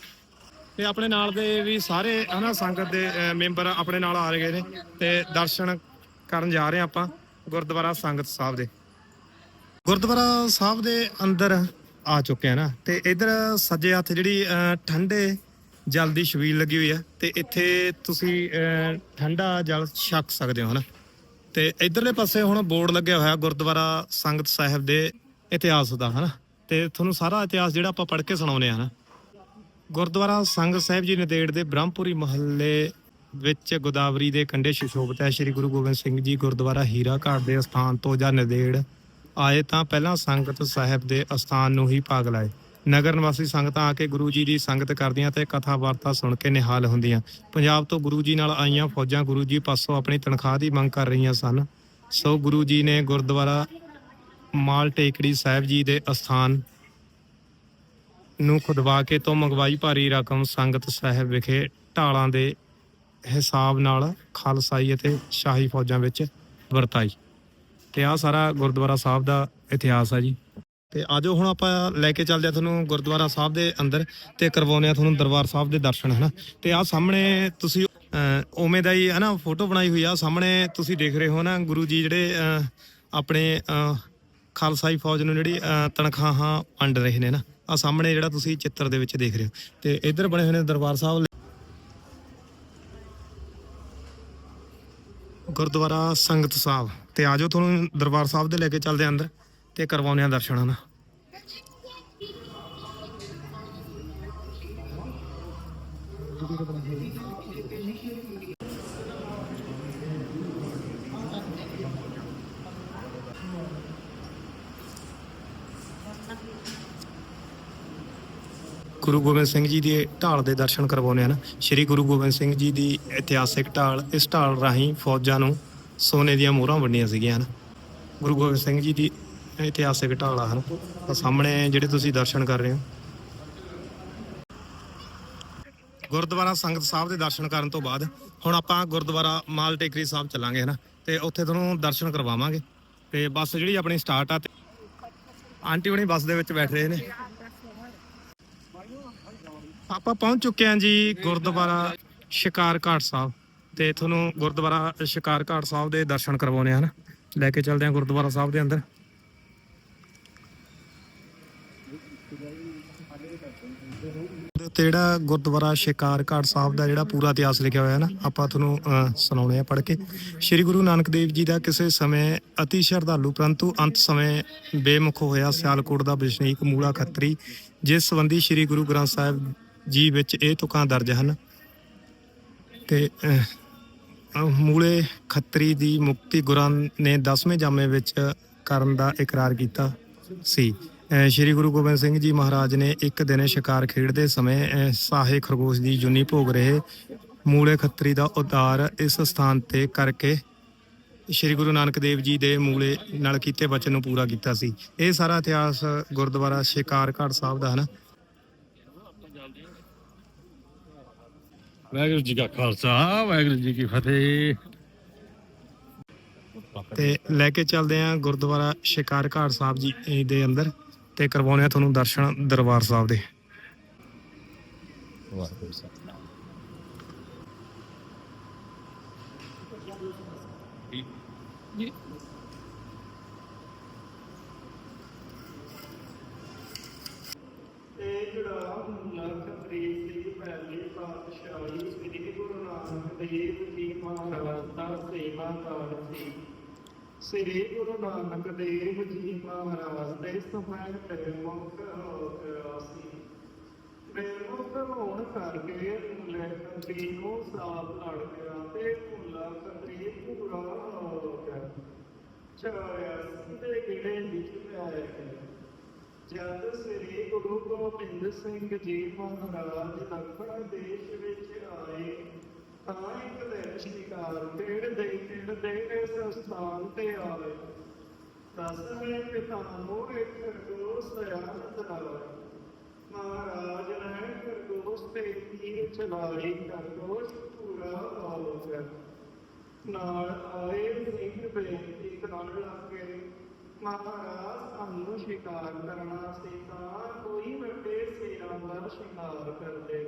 A: ਤੇ ਆਪਣੇ ਨਾਲ ਦੇ ਵੀ ਸਾਰੇ, ਹਨਾ, ਸੰਗਤ ਦੇ ਮੈਂਬਰ ਆਪਣੇ ਨਾਲ ਆ ਰਹੇ ਨੇ ਤੇ ਦਰਸ਼ਨ ਕਰਨ ਜਾ ਰਹੇ ਹਾਂ ਆਪਾਂ ਗੁਰਦੁਆਰਾ ਸੰਗਤ ਸਾਹਿਬ ਦੇ। ਗੁਰਦੁਆਰਾ ਸਾਹਿਬ ਦੇ ਅੰਦਰ ਆ ਚੁੱਕੇ ਆ ਨਾ, ਤੇ ਇਧਰ ਸੱਜੇ ਹੱਥ ਜਿਹੜੀ ਠੰਡੇ ਜਲ ਦੀ ਛਬੀਲ ਲੱਗੀ ਹੋਈ ਆ, ਤੇ ਇੱਥੇ ਤੁਸੀਂ ਠੰਡਾ ਜਲ ਛਕ ਸਕਦੇ ਹੋ, ਹਨਾ। ਤੇ ਇਧਰਲੇ ਪਾਸੇ ਹੁਣ ਬੋਰਡ ਲੱਗਿਆ ਹੋਇਆ ਗੁਰਦੁਆਰਾ ਸੰਗਤ ਸਾਹਿਬ ਦੇ ਇਤਿਹਾਸ ਦਾ, ਹਨਾ। ਤੇ ਤੁਹਾਨੂੰ ਸਾਰਾ ਇਤਿਹਾਸ ਜਿਹੜਾ ਆਪਾਂ ਪੜ੍ਹ ਕੇ ਸੁਣਾਉਨੇ ਆ ਹਨਾ। ਗੁਰਦੁਆਰਾ ਸੰਗਤ ਸਾਹਿਬ ਜੀ ਨਦੇੜ ਦੇ ਬ੍ਰਹਮਪੁਰੀ ਮਹੱਲੇ ਵਿੱਚ ਗੋਦਾਵਰੀ ਦੇ ਕੰਢੇ ਸੁਸ਼ੋਭਿਤ ਹੈ ਸ੍ਰੀ ਗੁਰੂ ਗੋਬਿੰਦ ਸਿੰਘ ਜੀ ਗੁਰਦੁਆਰਾ ਹੀਰਾ ਘਾਟ ਦੇ ਸਥਾਨ ਤੋਂ ਜਾਂ ਨਦੇੜ ਆਏ ਤਾਂ ਪਹਿਲਾਂ ਸੰਗਤ ਸਾਹਿਬ ਦੇ ਅਸਥਾਨ ਨੂੰ ਹੀ ਭਾਗ ਲਾਏ। ਨਗਰ ਨਿਵਾਸੀ ਸੰਗਤਾਂ ਆ ਕੇ ਗੁਰੂ ਜੀ ਦੀ ਸੰਗਤ ਕਰਦੀਆਂ ਤੇ ਕਥਾ ਵਾਰਤਾ ਸੁਣ ਕੇ ਨਿਹਾਲ ਹੁੰਦੀਆਂ। ਪੰਜਾਬ ਤੋਂ ਗੁਰੂ ਜੀ ਨਾਲ ਆਈਆਂ ਫੌਜਾਂ ਗੁਰੂ ਜੀ ਪਾਸੋਂ ਆਪਣੀ ਤਨਖਾਹ ਦੀ ਮੰਗ ਕਰ ਰਹੀਆਂ ਸਨ। ਸੋ ਗੁਰੂ ਜੀ ਨੇ ਗੁਰਦੁਆਰਾ ਮਾਲ ਟੇਕੜੀ ਸਾਹਿਬ ਜੀ ਦੇ ਅਸਥਾਨ ਨੂੰ ਖੁਦਵਾ ਕੇ ਤੋਂ ਮੰਗਵਾਈ ਭਾਰੀ ਰਕਮ ਸੰਗਤ ਸਾਹਿਬ ਵਿਖੇ ਢਾਲਾਂ ਦੇ ਹਿਸਾਬ ਨਾਲ ਖਾਲਸਾਈ ਅਤੇ ਸ਼ਾਹੀ ਫੌਜਾਂ ਵਿੱਚ ਵਰਤਾਈ। ਤੇ ਆ ਸਾਰਾ ਗੁਰਦੁਆਰਾ ਸਾਹਿਬ ਦਾ ਇਤਿਹਾਸ ਆ ਜੀ। ਤੇ ਆਜੋ ਹੁਣ ਆਪਾਂ ਲੈ ਕੇ ਚੱਲਦੇ ਆ ਤੁਹਾਨੂੰ ਗੁਰਦੁਆਰਾ ਸਾਹਿਬ ਦੇ ਅੰਦਰ ਤੇ ਕਰਵਾਉਂਦੇ ਆ ਤੁਹਾਨੂੰ ਦਰਬਾਰ ਸਾਹਿਬ ਦੇ ਦਰਸ਼ਨ, ਹਨਾ? ਤੇ ਆ ਸਾਹਮਣੇ ਤੁਸੀਂ ਉਵੇਂ ਦਾ ਹੀ, ਹਨਾ, ਫੋਟੋ ਬਣਾਈ ਹੋਈ ਆ। ਸਾਹਮਣੇ ਤੁਸੀਂ ਦੇਖ ਰਹੇ ਹੋ ਨਾ ਗੁਰੂ ਜੀ ਜਿਹੜੇ ਆਪਣੇ ਖਾਲਸਾਈ ਫੌਜ ਨੂੰ ਜਿਹੜੀ ਤਨਖਾਹਾਂ ਵੰਡ ਰਹੇ ਨੇ ਨਾ ਆ ਸਾਹਮਣੇ ਜਿਹੜਾ ਤੁਸੀਂ ਚਿੱਤਰ ਦੇ ਵਿੱਚ ਦੇਖ ਰਹੇ ਹੋ। ਤੇ ਇੱਧਰ ਬਣੇ ਹੋਏ ਨੇ ਦਰਬਾਰ ਸਾਹਿਬ ਗੁਰਦੁਆਰਾ ਸੰਗਤ ਸਾਹਿਬ। ਤੇ ਆਜੋ ਤੁਹਾਨੂੰ ਦਰਬਾਰ ਸਾਹਿਬ ਦੇ ਲੈ ਕੇ ਚੱਲਦੇ ਆਂ ਅੰਦਰ ਤੇ ਕਰਵਾਉਂਦੇ ਆ ਦਰਸ਼ਨ ਹਨਾ। ਗੁਰੂ ਗੋਬਿੰਦ ਸਿੰਘ ਜੀ ਦੀ ਢਾਲ ਦੇ ਦਰਸ਼ਨ ਕਰਵਾਉਂਦੇ ਹਨ। ਸ੍ਰੀ ਗੁਰੂ ਗੋਬਿੰਦ ਸਿੰਘ ਜੀ ਦੀ ਇਤਿਹਾਸਿਕ ਢਾਲ, ਇਸ ਢਾਲ ਰਾਹੀਂ ਫੌਜਾਂ ਨੂੰ ਸੋਨੇ ਦੀਆਂ ਮੋਹਰਾਂ ਵੰਡੀਆਂ ਸੀਗੀਆਂ ਹਨ। ਗੁਰੂ ਗੋਬਿੰਦ ਸਿੰਘ ਜੀ ਦੀ ਇਤਿਹਾਸਿਕ ਢਾਲ ਆ ਹਨ। ਸਾਹਮਣੇ ਜਿਹੜੇ ਤੁਸੀਂ ਦਰਸ਼ਨ ਕਰ ਰਹੇ ਹੋ। ਗੁਰਦੁਆਰਾ ਸੰਗਤ ਸਾਹਿਬ ਦੇ ਦਰਸ਼ਨ ਕਰਨ ਤੋਂ ਬਾਅਦ ਹੁਣ ਆਪਾਂ ਗੁਰਦੁਆਰਾ ਮਾਲ ਟੇਕਰੀ ਸਾਹਿਬ ਚੱਲਾਂਗੇ ਹਨਾ ਤੇ ਉੱਥੇ ਤੁਹਾਨੂੰ ਦਰਸ਼ਨ ਕਰਵਾਵਾਂਗੇ। ਤੇ ਬੱਸ ਜਿਹੜੀ ਆਪਣੀ ਸਟਾਰਟ ਆ ਤੇ ਆਂਟੀ ਹੁਣੀ ਬੱਸ ਦੇ ਵਿੱਚ ਬੈਠ ਰਹੇ ਨੇ। ਆਪਾਂ ਪਹੁੰਚ ਚੁੱਕੇ ਹਾਂ ਜੀ ਗੁਰਦੁਆਰਾ ਸ਼ਿਕਾਰ ਘਾਟ ਸਾਹਿਬ ਤੇ ਤੁਹਾਨੂੰ ਗੁਰਦੁਆਰਾ ਸ਼ਿਕਾਰ ਘਾਟ ਸਾਹਿਬ ਦੇ ਦਰਸ਼ਨ ਕਰਵਾਉਣੇ ਹਨ? ਲੈ ਕੇ ਚੱਲਦੇ ਹਾਂ ਗੁਰਦੁਆਰਾ ਸਾਹਿਬ ਦੇ ਅੰਦਰ। ਦੇ ਜਿਹੜਾ ਗੁਰਦੁਆਰਾ ਸ਼ਿਕਾਰ ਘਾਟ ਸਾਹਿਬ ਦਾ ਜਿਹੜਾ ਪੂਰਾ ਇਤਿਹਾਸ ਲਿਖਿਆ ਹੋਇਆ ਹੈ ਨਾ ਆਪਾਂ ਤੁਹਾਨੂੰ ਅਹ, ਸੁਣਾਉਣੇ ਆ ਪੜ੍ਹ ਕੇ। ਸ੍ਰੀ ਗੁਰੂ ਨਾਨਕ ਦੇਵ ਜੀ ਦਾ ਕਿਸੇ ਸਮੇਂ ਅਤੀ ਸ਼ਰਧਾਲੂ ਪਰੰਤੂ ਅੰਤ ਸਮੇਂ ਬੇਮੁਖ ਹੋਇਆ ਸਿਆਲਕੋਟ ਦਾ ਵਸਨੀਕ ਮੂਲਾ ਖੱਤਰੀ ਜਿਸ ਸੰਬੰਧੀ ਸ੍ਰੀ ਗੁਰੂ ਗ੍ਰੰਥ ਸਾਹਿਬ ਜੀ ਵਿੱਚ ਇਹ ਤੁਕਾਂ ਦਰਜ ਹਨ। ਤੇ ਮੂਲੇ ਖੱਤਰੀ ਦੀ ਮੁਕਤੀ ਗੁਰਾਂ ਨੇ 10ਵੇਂ ਜਾਮੇ ਵਿੱਚ ਕਰਨ ਦਾ ਇਕਰਾਰ ਕੀਤਾ ਸੀ। ਸ਼੍ਰੀ ਗੁਰੂ ਗੋਬਿੰਦ ਸਿੰਘ ਜੀ ਮਹਾਰਾਜ ਨੇ ਇੱਕ ਦਿਨ ਸ਼ਿਕਾਰ ਖੇਡਦੇ ਸਮੇਂ, ਅਹ, ਸਾਹੇ ਖਰਗੋਸ਼ ਦੀ ਜੁਨੀ ਭੋਗ ਰਹੇ ਮੂਲੇ ਖੱਤਰੀ ਦਾ ਉਦਾਰ ਇਸ ਸਥਾਨ ਤੇ ਕਰਕੇ ਸ਼੍ਰੀ ਗੁਰੂ ਨਾਨਕ ਦੇਵ ਜੀ ਦੇ ਮੂਲੇ ਨਾਲ ਕੀਤੇ ਬਚਨ ਨੂੰ ਪੂਰਾ ਕੀਤਾ ਸੀ। ਇਹ ਸਾਰਾ ਇਤਿਹਾਸ ਗੁਰਦੁਆਰਾ ਸ਼ਿਕਾਰ ਘਾਟ ਸਾਹਿਬ ਦਾ ਹੈ ਨਾ
D: ਵਾਹਿਗੁਰੂ ਜੀ ਕਾ ਖਾਲਸਾ ਵਾਹਿਗੁਰੂ ਜੀ ਕੀ ਫਤਿਹ।
A: ਤੇ ਲੈ ਕੇ ਚੱਲਦੇ ਆਂ ਗੁਰਦੁਆਰਾ ਸ਼ਿਕਾਰ ਘਾਟ ਸਾਹਿਬ ਜੀ ਦੇ ਅੰਦਰ ਤੇ ਕਰਵਾਉਣੇ ਆ ਤੁਹਾਨੂੰ ਦਰਸ਼ਨ ਦਰਬਾਰ ਸਾਹਿਬ ਦੇ।
D: ਵਾਹਿਗੁਰੂ ਸਤਨਾਮ
F: ਤੇ ਜਿਹੜਾ ਲੱਖ ਤਰੀਕ ਦੀ ਪਹਿਲੀ ਪਾਤਸ਼ਾਹੀ ਸ੍ਰੀ ਗੁਰੂ ਨਾਨਕ ਦੇਵ ਜੀ ਸੇਵਾ ਕਾਲ ਸ੍ਰੀ ਗੁਰੂ ਨਾਨਕ ਦੇਵ ਜੀ ਮਹਾਰਾਜ ਦੇ ਸਮੇਂ ਤੇ ਮੁਕਤ ਹੋ ਗਿਆ ਹੋਣ ਕਰਕੇ ਮੁੱਲੇ ਕੰਦੀ ਨੂੰ ਸਾਥ ਲੜ ਗਿਆ ਤੇ ਮੁੱਲਾ ਕੰਦੀ ਪੂਰਾ ਹੋ ਗਿਆ ਚਾਰਿਆ ਦੇ ਕਿਹੜੇ ਵਿੱਚ ਪੈ ਜਦ ਸ੍ਰੀ ਗੁਰੂ ਗੋਬਿੰਦ ਸਿੰਘ ਜੀ ਮਹਾਰਾਜ ਦੱਖਣ ਦੇਸ਼ ਵਿੱਚ ਆਏ ਤਾਂ ਇੱਕ ਦਿਨ ਸ਼ਿਕਾਰ ਖੇਡਦੇ ਖੇਡਦੇ ਇਸ ਸਥਾਨ ਤੇ ਆਏ ਦਸਵੇਂ ਪਿਤਾ ਨੂੰ ਇੱਕ ਖਰਗੋਸ਼ ਯਾਦ ਆਇਆ ਮਹਾਰਾਜ ਨੇ ਖਰਗੋਸ਼ ਤੇ ਤੀਰ ਚਲਾਈ ਖਰਗੋਸ਼ ਪੂਰਾ ਹੋ ਗਿਆ ਨਾਲ ਆਏ ਸਿੰਘ ਬੇਨਤੀ ਕਰਨ ਲੱਗੇ ਮਹਾਰਾਜ ਸਾਨੂੰ ਸ਼ਿਕਾਰ ਕਰਨਾ ਸੀ ਤਾਂ ਕੋਈ ਵੱਡੇ ਸੇਰਾਂ ਦਾ ਸ਼ਿਕਾਰ ਕਰਦੇ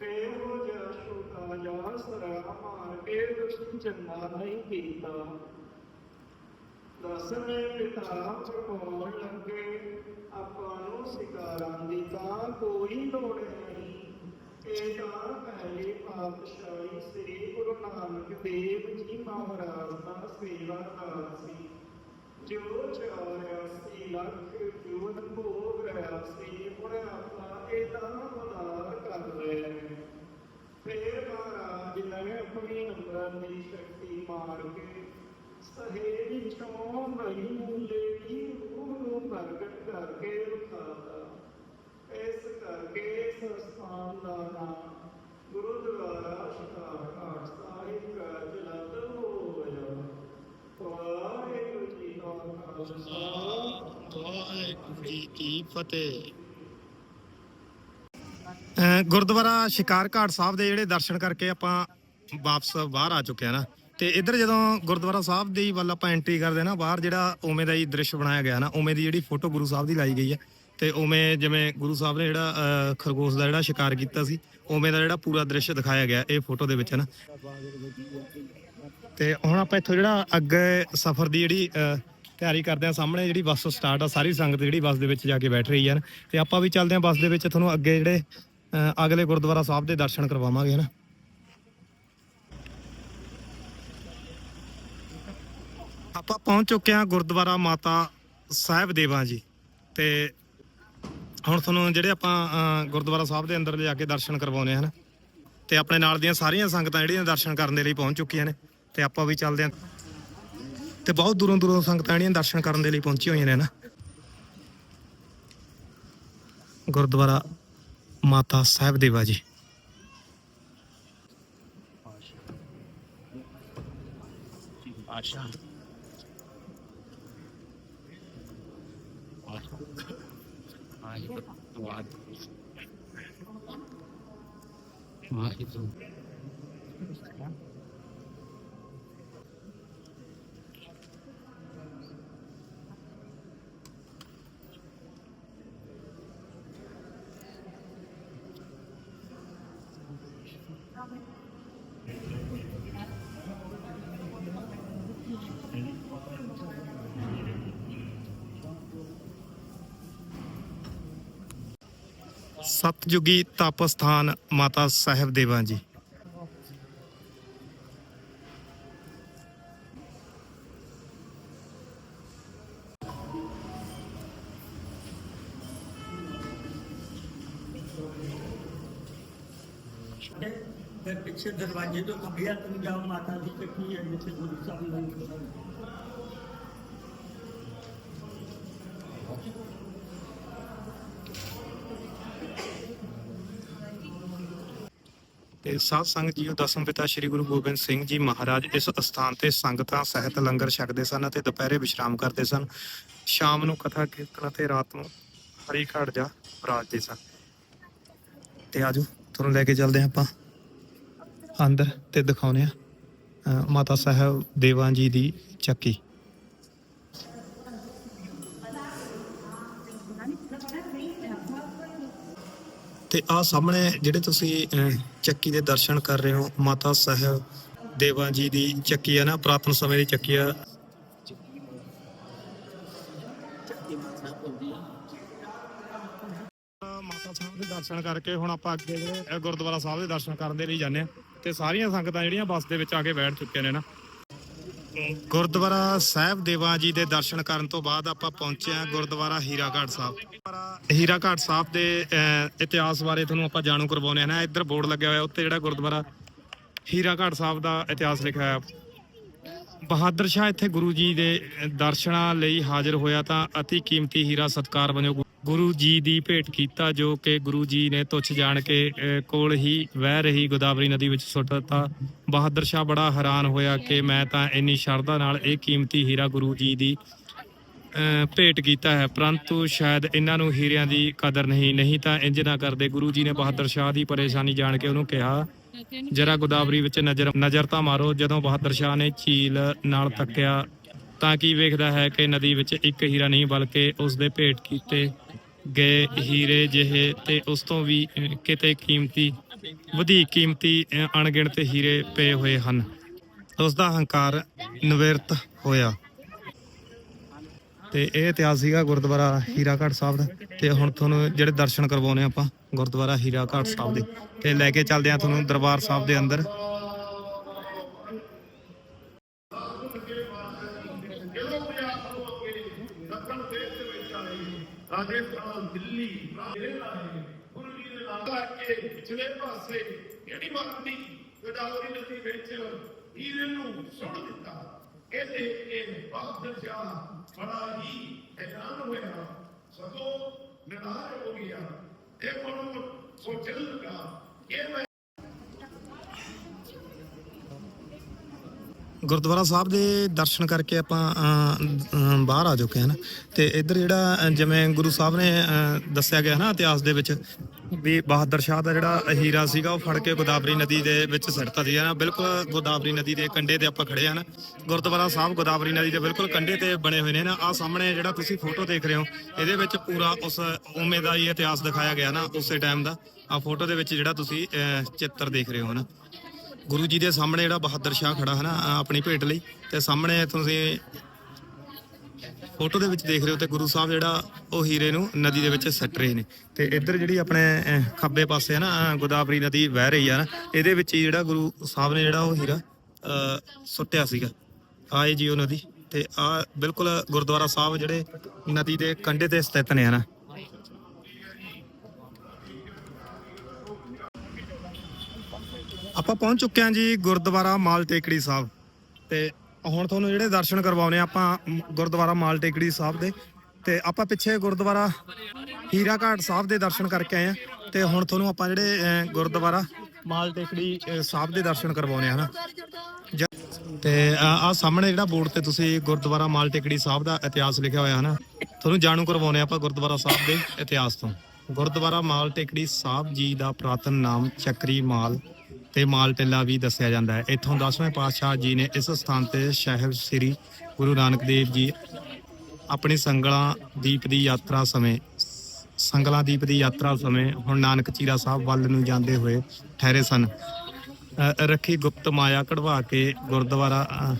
F: ਫੇਰ ਉਹ ਜਾ ਛੋਟਾ ਜਾ ਸਰਾ ਮਾਰ ਕੇ ਤੁਸੀਂ ਚੰਗਾ ਨਹੀਂ ਕੀਤਾ। ਦਸਵੇਂ ਪਿਤਾ ਪਰਵਾਉਣ ਲੱਗੇ, ਆਪਾਂ ਨੂੰ ਸ਼ਿਕਾਰਾਂ ਦੀ ਤਾਂ ਕੋਈ ਲੋੜ ਨਹੀਂ। ਇਹ ਤਾਂ ਪਹਿਲੀ ਪਾਤਸ਼ਾਹੀ ਸ੍ਰੀ ਗੁਰੂ ਨਾਨਕ ਦੇਵ ਜੀ ਮਹਾਰਾਜ ਦਾ ਸੇਵਾਦਾਰ ਸੀ। ਜੋ 84 ਲੱਖ ਜੂਨ ਭੋਗ ਰਿਹਾ ਸੀ, ਉਹਨੇ ਆਪਾਂ ਇਹ ਤਾਂ ਫੇਰ ਮਹਾਰਾਜ ਨੇ ਆਪਣੀ ਅੰਦਰ ਦੀ ਸ਼ਕਤੀ ਮਾਰ ਕੇ ਸਹੇਲੀ ਚੋਂ ਬਈ ਮੂਲੇ ਦੀ ਰੂਹ ਨੂੰ ਪ੍ਰਗਟ ਕਰਕੇ ਉਠਾਤਾ ਇਸ ਕਰਕੇ ਇਸ ਸਥਾਨ ਦਾ ਨਾਮ ਗੁਰਦੁਆਰਾ ਸ਼ਿਕਾਰ ਘਾਟ ਸਾਹਿਬ ਦਾ ਜਲਦ ਹੋਇਆ ਵਾਹਿਗੁਰੂ ਜੀ ਕਾ ਖਾਲਸਾ
A: ਵਾਹਿਗੁਰੂ ਜੀ ਕੀ ਫਤਿਹ ਅਹ ਗੁਰਦੁਆਰਾ ਸ਼ਿਕਾਰ ਘਾਟ ਸਾਹਿਬ ਦੇ ਜਿਹੜੇ ਦਰਸ਼ਨ ਕਰਕੇ ਆਪਾਂ ਵਾਪਸ ਬਾਹਰ ਆ ਚੁੱਕੇ ਆ ਨਾ। ਤੇ ਇੱਧਰ ਜਦੋਂ ਗੁਰਦੁਆਰਾ ਸਾਹਿਬ ਦੀ ਵੱਲ ਆਪਾਂ ਐਂਟਰੀ ਕਰਦੇ ਨਾ, ਬਾਹਰ ਜਿਹੜਾ ਉਵੇਂ ਦਾ ਹੀ ਦ੍ਰਿਸ਼ ਬਣਾਇਆ ਗਿਆ ਨਾ, ਉਵੇਂ ਦੀ ਜਿਹੜੀ ਫੋਟੋ ਗੁਰੂ ਸਾਹਿਬ ਦੀ ਲਾਈ ਗਈ ਹੈ ਤੇ ਉਵੇਂ ਜਿਵੇਂ ਗੁਰੂ ਸਾਹਿਬ ਨੇ ਜਿਹੜਾ ਖਰਗੋਸ਼ ਦਾ ਜਿਹੜਾ ਸ਼ਿਕਾਰ ਕੀਤਾ ਸੀ, ਉਵੇਂ ਦਾ ਜਿਹੜਾ ਪੂਰਾ ਦ੍ਰਿਸ਼ ਦਿਖਾਇਆ ਗਿਆ ਇਹ ਫੋਟੋ ਦੇ ਵਿੱਚ ਨਾ। ਤੇ ਹੁਣ ਆਪਾਂ ਇੱਥੋਂ ਜਿਹੜਾ ਅੱਗੇ ਸਫ਼ਰ ਦੀ ਜਿਹੜੀ ਤਿਆਰੀ ਕਰਦੇ ਆ, ਸਾਹਮਣੇ ਜਿਹੜੀ ਬੱਸ ਸਟਾਰਟ ਆ, ਸਾਰੀ ਸੰਗਤ ਜਿਹੜੀ ਬੱਸ ਦੇ ਵਿੱਚ ਜਾ ਕੇ ਬੈਠ ਰਹੀ ਹੈ ਤੇ ਆਪਾਂ ਵੀ ਚੱਲਦੇ ਆ ਬੱਸ ਦੇ ਵਿੱਚ, ਤੁਹਾਨੂੰ ਅੱਗੇ ਜਿਹੜੇ ਅਗਲੇ ਗੁਰਦੁਆਰਾ ਸਾਹਿਬ ਦੇ ਦਰਸ਼ਨ ਕਰਵਾਵਾਂਗੇ, ਹਨਾ? ਆਪਾਂ ਪਹੁੰਚ ਚੁੱਕੇ ਹਾਂ ਗੁਰਦੁਆਰਾ ਮਾਤਾ ਸਾਹਿਬ ਦੇਵਾ ਜੀ, ਤੇ ਹੁਣ ਤੁਹਾਨੂੰ ਜਿਹੜੇ ਆਪਾਂ ਗੁਰਦੁਆਰਾ ਸਾਹਿਬ ਦੇ ਅੰਦਰ ਲਿਜਾ ਕੇ ਦਰਸ਼ਨ ਕਰਵਾਉਨੇ ਹਨ? ਤੇ ਆਪਣੇ ਨਾਲ ਦੀਆਂ ਸਾਰੀਆਂ ਸੰਗਤਾਂ ਜਿਹੜੀਆਂ ਦਰਸ਼ਨ ਕਰਨ ਦੇ ਲਈ ਪਹੁੰਚ ਚੁੱਕੀਆਂ ਨੇ, ਤੇ ਆਪਾਂ ਵੀ ਚੱਲਦੇ ਹਾਂ। ਤੇ ਬਹੁਤ ਦੂਰੋਂ ਦੂਰੋਂ ਸੰਗਤਾਂ ਜਿਹੜੀਆਂ ਦਰਸ਼ਨ ਕਰਨ ਦੇ ਲਈ ਪਹੁੰਚੀਆਂ ਹੋਈਆਂ ਨੇ ਨਾ ਗੁਰਦੁਆਰਾ ਮਾਤਾ ਸਾਹਿਬ ਦੇਵਾ ਜੀ ਆਸ਼ਾ ਵਾਹਿਗੁਰੂ ਵਾਹਿਗੁਰੂ ਸਤਜੁਗੀ ਤਪ ਸਥਾਨ ਮਾਤਾ ਸਾਹਿਬ ਦੇਵਾਂ ਜੀ।
G: ਪਿੱਛੇ ਦਰਵਾਜ਼ੇ ਤੋਂ ਖੱਬਿਆ ਤੁਮ ਜਾਓ ਮਾਤਾ ਦੀ ਚੱਕੀ ਹੈ ਜਿੱਥੇ ਗੁਰੂ ਸਾਹਿਬ? ਲੰਗਰ
A: ਸਾਧ ਸੰਗਤ ਜੀਓ ਦਸਮ ਪਿਤਾ ਸ੍ਰੀ ਗੁਰੂ ਗੋਬਿੰਦ ਸਿੰਘ ਜੀ ਮਹਾਰਾਜ ਇਸ ਅਸਥਾਨ ਤੇ ਸੰਗਤਾਂ ਸਹਿਤ ਲੰਗਰ ਛਕਦੇ ਸਨ ਅਤੇ ਦੁਪਹਿਰੇ ਵਿਸ਼ਰਾਮ ਕਰਦੇ ਸਨ। ਸ਼ਾਮ ਨੂੰ ਕਥਾ ਕੀਰਤਨ ਅਤੇ ਰਾਤ ਨੂੰ ਹਰੀ ਘਾਟ ਜਾ ਬਰਾਜਦੇ ਸਨ। ਤੇ ਆਜੋ, ਤੁਹਾਨੂੰ ਲੈ ਕੇ ਚੱਲਦੇ ਹਾਂ ਆਪਾਂ। ਅੰਦਰ ਤੇ ਦਿਖਾਉਨੇ ਆ ਮਾਤਾ ਸਾਹਿਬ ਦੇਵਾਂ ਜੀ ਦੀ ਚੱਕੀ। ਤੇ ਆ ਸਾਹਮਣੇ ਜਿਹੜੇ ਤੁਸੀਂ ਚੱਕੀ ਦੇ ਦਰਸ਼ਨ ਕਰ ਰਹੇ ਹੋ, ਮਾਤਾ ਸਾਹਿਬ ਦੇਵਾਂ ਜੀ ਦੀ ਚੱਕੀ ਆ ਨਾ, ਪ੍ਰਾਤਨ ਸਮੇਂ ਦੀ ਚੱਕੀ ਆ। ਮਾਤਾ ਸਾਹਿਬ ਦੇ ਦਰਸ਼ਨ ਕਰਕੇ ਹੁਣ ਆਪਾਂ ਅੱਗੇ ਜਿਹੜੇ ਗੁਰਦੁਆਰਾ ਸਾਹਿਬ ਦੇ ਦਰਸ਼ਨ ਕਰਨ ਦੇ ਲਈ ਜਾਂਦੇ ਆ ਤੇ ਸਾਰੀਆਂ ਸੰਗਤਾਂ ਜਿਹੜੀਆਂ ਬੱਸ ਦੇ ਵਿੱਚ ਆ ਕੇ ਬੈਠ ਚੁੱਕੀਆਂ ਨੇ ਨਾ ਗੁਰਦੁਆਰਾ ਸਾਹਿਬ ਦੇਵਾਂ ਜੀ ਦੇ ਦਰਸ਼ਨ ਕਰਨ ਤੋਂ ਬਾਅਦ ਆਪਾਂ ਪਹੁੰਚੇ ਹਾਂ ਗੁਰਦੁਆਰਾ ਹੀਰਾਘਾਟ ਸਾਹਿਬ। ਹੀਰਾਘਾਟ ਸਾਹਿਬ ਦੇ ਇਤਿਹਾਸ ਬਾਰੇ ਤੁਹਾਨੂੰ ਆਪਾਂ ਜਾਣੂ ਕਰਵਾਉਂਦੇ ਹਾਂ ਨਾ। ਇੱਧਰ ਬੋਰਡ ਲੱਗਿਆ ਹੋਇਆ ਉੱਤੇ ਜਿਹੜਾ ਗੁਰਦੁਆਰਾ ਹੀਰਾਘਾਟ ਸਾਹਿਬ ਦਾ ਇਤਿਹਾਸ ਲਿਖਿਆ ਹੋਇਆ। ਬਹਾਦਰ ਸ਼ਾਹ ਇੱਥੇ ਗੁਰੂ ਜੀ ਦੇ ਦਰਸ਼ਨਾਂ ਲਈ ਹਾਜ਼ਰ ਹੋਇਆ ਤਾਂ ਅਤੀ ਕੀਮਤੀ ਹੀਰਾ ਸਤਕਾਰ ਵਜੋਂ ਗੁਰੂ ਜੀ ਦੀ ਭੇਟ ਕੀਤਾ ਜੋ ਕਿ ਗੁਰੂ ਜੀ ਨੇ ਤੁੱਛ ਜਾਣ ਕੇ ਕੋਲ ਹੀ ਵਹਿ ਰਹੀ ਗੋਦਾਵਰੀ ਨਦੀ ਵਿੱਚ ਸੁੱਟ ਦਿੱਤਾ। ਬਹਾਦਰ ਸ਼ਾਹ ਬੜਾ ਹੈਰਾਨ ਹੋਇਆ ਕਿ ਮੈਂ ਤਾਂ ਇੰਨੀ ਸ਼ਰਧਾ ਨਾਲ ਇਹ ਕੀਮਤੀ ਹੀਰਾ ਗੁਰੂ ਜੀ ਦੀ ਅਹ, ਭੇਟ ਕੀਤਾ ਹੈ। ਪਰੰਤੂ ਸ਼ਾਇਦ ਇਹਨਾਂ ਨੂੰ ਹੀਰਿਆਂ ਦੀ ਕਦਰ ਨਹੀਂ ਨਹੀਂ ਤਾਂ ਇੰਜ ਨਾ ਕਰਦੇ। ਗੁਰੂ ਜੀ ਨੇ ਬਹਾਦਰ ਸ਼ਾਹ ਦੀ ਪਰੇਸ਼ਾਨੀ ਜਾਣ ਕੇ ਉਹਨੂੰ ਕਿਹਾ ਜਰਾ ਗੋਦਾਵਰੀ ਵਿੱਚ ਨਜ਼ਰ ਨਜ਼ਰ ਤਾਂ ਮਾਰੋ। ਜਦੋਂ ਬਹਾਦਰ ਸ਼ਾਹ ਨੇ ਝੀਲ ਨਾਲ ਤੱਕਿਆ ਤਾਂ ਕੀ ਵੇਖਦਾ ਹੈ ਕਿ ਨਦੀ ਵਿੱਚ ਇੱਕ ਹੀਰਾ ਨਹੀਂ ਬਲਕਿ ਉਸ ਦੇ ਭੇਟ ਕੀਤੇ ਗਏ ਹੀਰੇ ਜਿਹੇ ਤੇ ਉਸ ਤੋਂ ਵੀ ਕਿਤੇ ਕੀਮਤੀ ਵਧੇਕ ਕੀਮਤੀ ਅਣਗਿਣਤ ਹੀਰੇ ਪਏ ਹੋਏ ਹਨ। ਉਸ ਦਾ ਹੰਕਾਰ ਨਿਵਰਤ ਹੋਇਆ। ਤੇ ਇਹ ਇਤਿਹਾਸ ਸੀਗਾ ਗੁਰਦੁਆਰਾ ਹੀਰਾਘਾਟ ਸਾਹਿਬ ਦਾ। ਤੇ ਹੁਣ ਤੁਹਾਨੂੰ ਜਿਹੜੇ ਦਰਸ਼ਨ ਕਰਵਾਉਨੇ ਆਪਾਂ, ਗੁਰਦੁਆਰਾ ਹੀਰਾਘਾਟ ਸਾਹਿਬ ਦੇ। ਤੇ ਲੈ ਕੇ ਚੱਲਦੇ ਆ ਤੁਹਾਨੂੰ ਦਰਬਾਰ ਸਾਹਿਬ ਦੇ ਅੰਦਰ
B: ਜਦੋਂ ਪੰਜਾਬ ਤੋਂ ਅੱਗੇ ਦੱਖਣ ਦੇਸ਼ ਦੇ ਵਿੱਚ ਆਏ ਰਾਜਸਥਾਨ ਦਿੱਲੀ ਇਹ ਆਏ ਗੁਰੂ ਦੇ ਨਾਲ ਆ ਪਿਛਲੇ ਪਾਸੇ ਜਿਹੜੀ ਮਾਤੀ ਗੋਦਾਵਰੀ ਨਦੀ ਵਿੱਚ ਹੀਰੇ ਨੂੰ ਸੁੱਟ ਦਿੱਤਾ। ਇਹ ਦੇਖ ਕੇ ਬਹਾਦਰ ਸ਼ਾਹ ਬੜਾ ਹੀ ਹੈਰਾਨ ਹੋਇਆ। ਸਗੋਂ ਨਿਰਾਸ਼ ਹੋ ਗਿਆ। ਇਹ ਮਨ ਸੋਚਣ ਲੱਗਾ ਇਹ
A: ਗੁਰਦੁਆਰਾ ਸਾਹਿਬ ਦੇ ਦਰਸ਼ਨ ਕਰਕੇ ਆਪਾਂ ਬਾਹਰ ਆ ਚੁੱਕੇ ਹਨ। ਤੇ ਇੱਧਰ ਜਿਹੜਾ ਜਿਵੇਂ ਗੁਰੂ ਸਾਹਿਬ ਨੇ ਦੱਸਿਆ ਗਿਆ ਨਾ ਇਤਿਹਾਸ ਦੇ ਵਿੱਚ ਵੀ ਬਹਾਦਰ ਸ਼ਾਹ ਦਾ ਜਿਹੜਾ ਹੀਰਾ ਸੀਗਾ, ਉਹ ਫੜ ਕੇ ਗੋਦਾਵਰੀ ਨਦੀ ਦੇ ਵਿੱਚ ਸਿੱਟਤਾ ਸੀ। ਨਾ ਬਿਲਕੁਲ ਗੋਦਾਵਰੀ ਨਦੀ ਦੇ ਕੰਢੇ ਤੇ ਆਪਾਂ ਖੜੇ ਹਨ। ਗੁਰਦੁਆਰਾ ਸਾਹਿਬ ਗੋਦਾਵਰੀ ਨਦੀ ਦੇ ਬਿਲਕੁਲ ਕੰਢੇ ਤੇ ਬਣੇ ਹੋਏ ਨੇ। ਨਾ ਆ ਸਾਹਮਣੇ ਜਿਹੜਾ ਤੁਸੀਂ ਫੋਟੋ ਦੇਖ ਰਹੇ ਹੋ, ਇਹਦੇ ਵਿੱਚ ਪੂਰਾ ਉਸ ਉਮੇ ਦਾ ਹੀ ਇਤਿਹਾਸ ਦਿਖਾਇਆ ਗਿਆ ਨਾ, ਉਸੇ ਟਾਈਮ ਦਾ। ਆ ਫੋਟੋ ਦੇ ਵਿੱਚ ਜਿਹੜਾ ਤੁਸੀਂ ਚਿੱਤਰ ਦੇਖ ਰਹੇ ਹੋ ਨਾ। ਗੁਰੂ ਜੀ ਦੇ ਸਾਹਮਣੇ ਜਿਹੜਾ ਬਹਾਦਰ ਸ਼ਾਹ ਖੜਾ ਹੈ ਨਾ ਆਪਣੀ ਭੇਟ ਲਈ, ਤੇ ਸਾਹਮਣੇ ਤੁਸੀਂ ਫੋਟੋ ਦੇ ਵਿੱਚ ਦੇਖ ਰਹੇ ਹੋ ਤੇ ਗੁਰੂ ਸਾਹਿਬ ਜਿਹੜਾ ਉਹ ਹੀਰੇ ਨੂੰ ਨਦੀ ਦੇ ਵਿੱਚ ਸੱਟ ਰਹੇ ਨੇ। ਤੇ ਇੱਧਰ ਜਿਹੜੀ ਆਪਣੇ ਖੱਬੇ ਪਾਸੇ ਹੈ ਨਾ ਗੋਦਾਵਰੀ ਨਦੀ ਵਹਿ ਰਹੀ ਆ ਨਾ, ਇਹਦੇ ਵਿੱਚ ਹੀ ਜਿਹੜਾ ਗੁਰੂ ਸਾਹਿਬ ਨੇ ਜਿਹੜਾ ਉਹ ਹੀਰਾ ਸੁੱਟਿਆ ਸੀਗਾ। ਆਏ ਜੀ ਉਹ ਨਦੀ, ਤੇ ਆ ਬਿਲਕੁਲ ਗੁਰਦੁਆਰਾ ਸਾਹਿਬ ਜਿਹੜੇ ਨਦੀ ਦੇ ਕੰਢੇ ਤੇ ਸਥਿਤ ਨੇ ਹਨਾ ਆਪਾਂ ਪਹੁੰਚ ਚੁੱਕੇ ਹਾਂ ਜੀ ਗੁਰਦੁਆਰਾ ਮਾਲ ਟੇਕੜੀ ਸਾਹਿਬ ਤੇ ਹੁਣ ਤੁਹਾਨੂੰ ਜਿਹੜੇ ਦਰਸ਼ਨ ਕਰਵਾਉਨੇ ਆ, ਆਪਾਂ ਗੁਰਦੁਆਰਾ ਮਾਲ ਟੇਕੜੀ ਸਾਹਿਬ ਦੇ ਤੇ ਆਪਾਂ ਪਿੱਛੇ ਗੁਰਦੁਆਰਾ ਹੀਰਾ ਘਾਟ ਸਾਹਿਬ ਦੇ ਦਰਸ਼ਨ ਕਰਕੇ ਆਏ ਆ ਤੇ ਹੁਣ ਤੁਹਾਨੂੰ ਆਪਾਂ ਜਿਹੜੇ ਗੁਰਦੁਆਰਾ ਮਾਲ ਟੇਕੜੀ ਸਾਹਿਬ ਦੇ ਦਰਸ਼ਨ ਕਰਵਾਉਣੇ ਆ, ਹਨਾ? ਜ- ਤੇ ਆ ਸਾਹਮਣੇ ਜਿਹੜਾ ਬੋਰਡ ਤੇ ਤੁਸੀਂ ਗੁਰਦੁਆਰਾ ਮਾਲ ਟੇਕੜੀ ਸਾਹਿਬ ਦਾ ਇਤਿਹਾਸ ਲਿਖਿਆ ਹੋਇਆ ਹੈ ਨਾ ਤੁਹਾਨੂੰ ਜਾਣੂ ਕਰਵਾਉਨੇ ਆ ਆਪਾਂ ਗੁਰਦੁਆਰਾ ਸਾਹਿਬ ਦੇ ਇਤਿਹਾਸ ਤੋਂ। ਗੁਰਦੁਆਰਾ ਮਾਲ ਟੇਕੜੀ ਸਾਹਿਬ ਜੀ ਦਾ ਪ੍ਰਾਤਨ ਨਾਮ ਚੱਕਰੀ ਮਾਲ ਤੇ ਮਾਲ ਟਿੱਲਾ ਵੀ ਦੱਸਿਆ ਜਾਂਦਾ ਹੈ। ਇੱਥੋਂ 10ਵੇਂ ਪਾਤਸ਼ਾਹ ਜੀ ਨੇ ਇਸ ਸਥਾਨ ਤੇ ਸਾਹਿਬ ਸ੍ਰੀ ਗੁਰੂ ਨਾਨਕ ਦੇਵ ਜੀ ਆਪਣੀ ਸੰਗਲਾਂ ਦੀਪ ਦੀ ਯਾਤਰਾ ਸਮੇਂ, ਸੰਗਲਾਂ ਦੀਪ ਦੀ ਯਾਤਰਾ ਸਮੇਂ ਹੁਣ ਨਾਨਕ ਚੀਰਾ ਸਾਹਿਬ ਵੱਲ ਨੂੰ ਜਾਂਦੇ ਹੋਏ ਠਹਿਰੇ ਸਨ। ਰੱਖੀ ਗੁਪਤ ਮਾਇਆ ਕਢਵਾ ਕੇ ਗੁਰਦੁਆਰਾ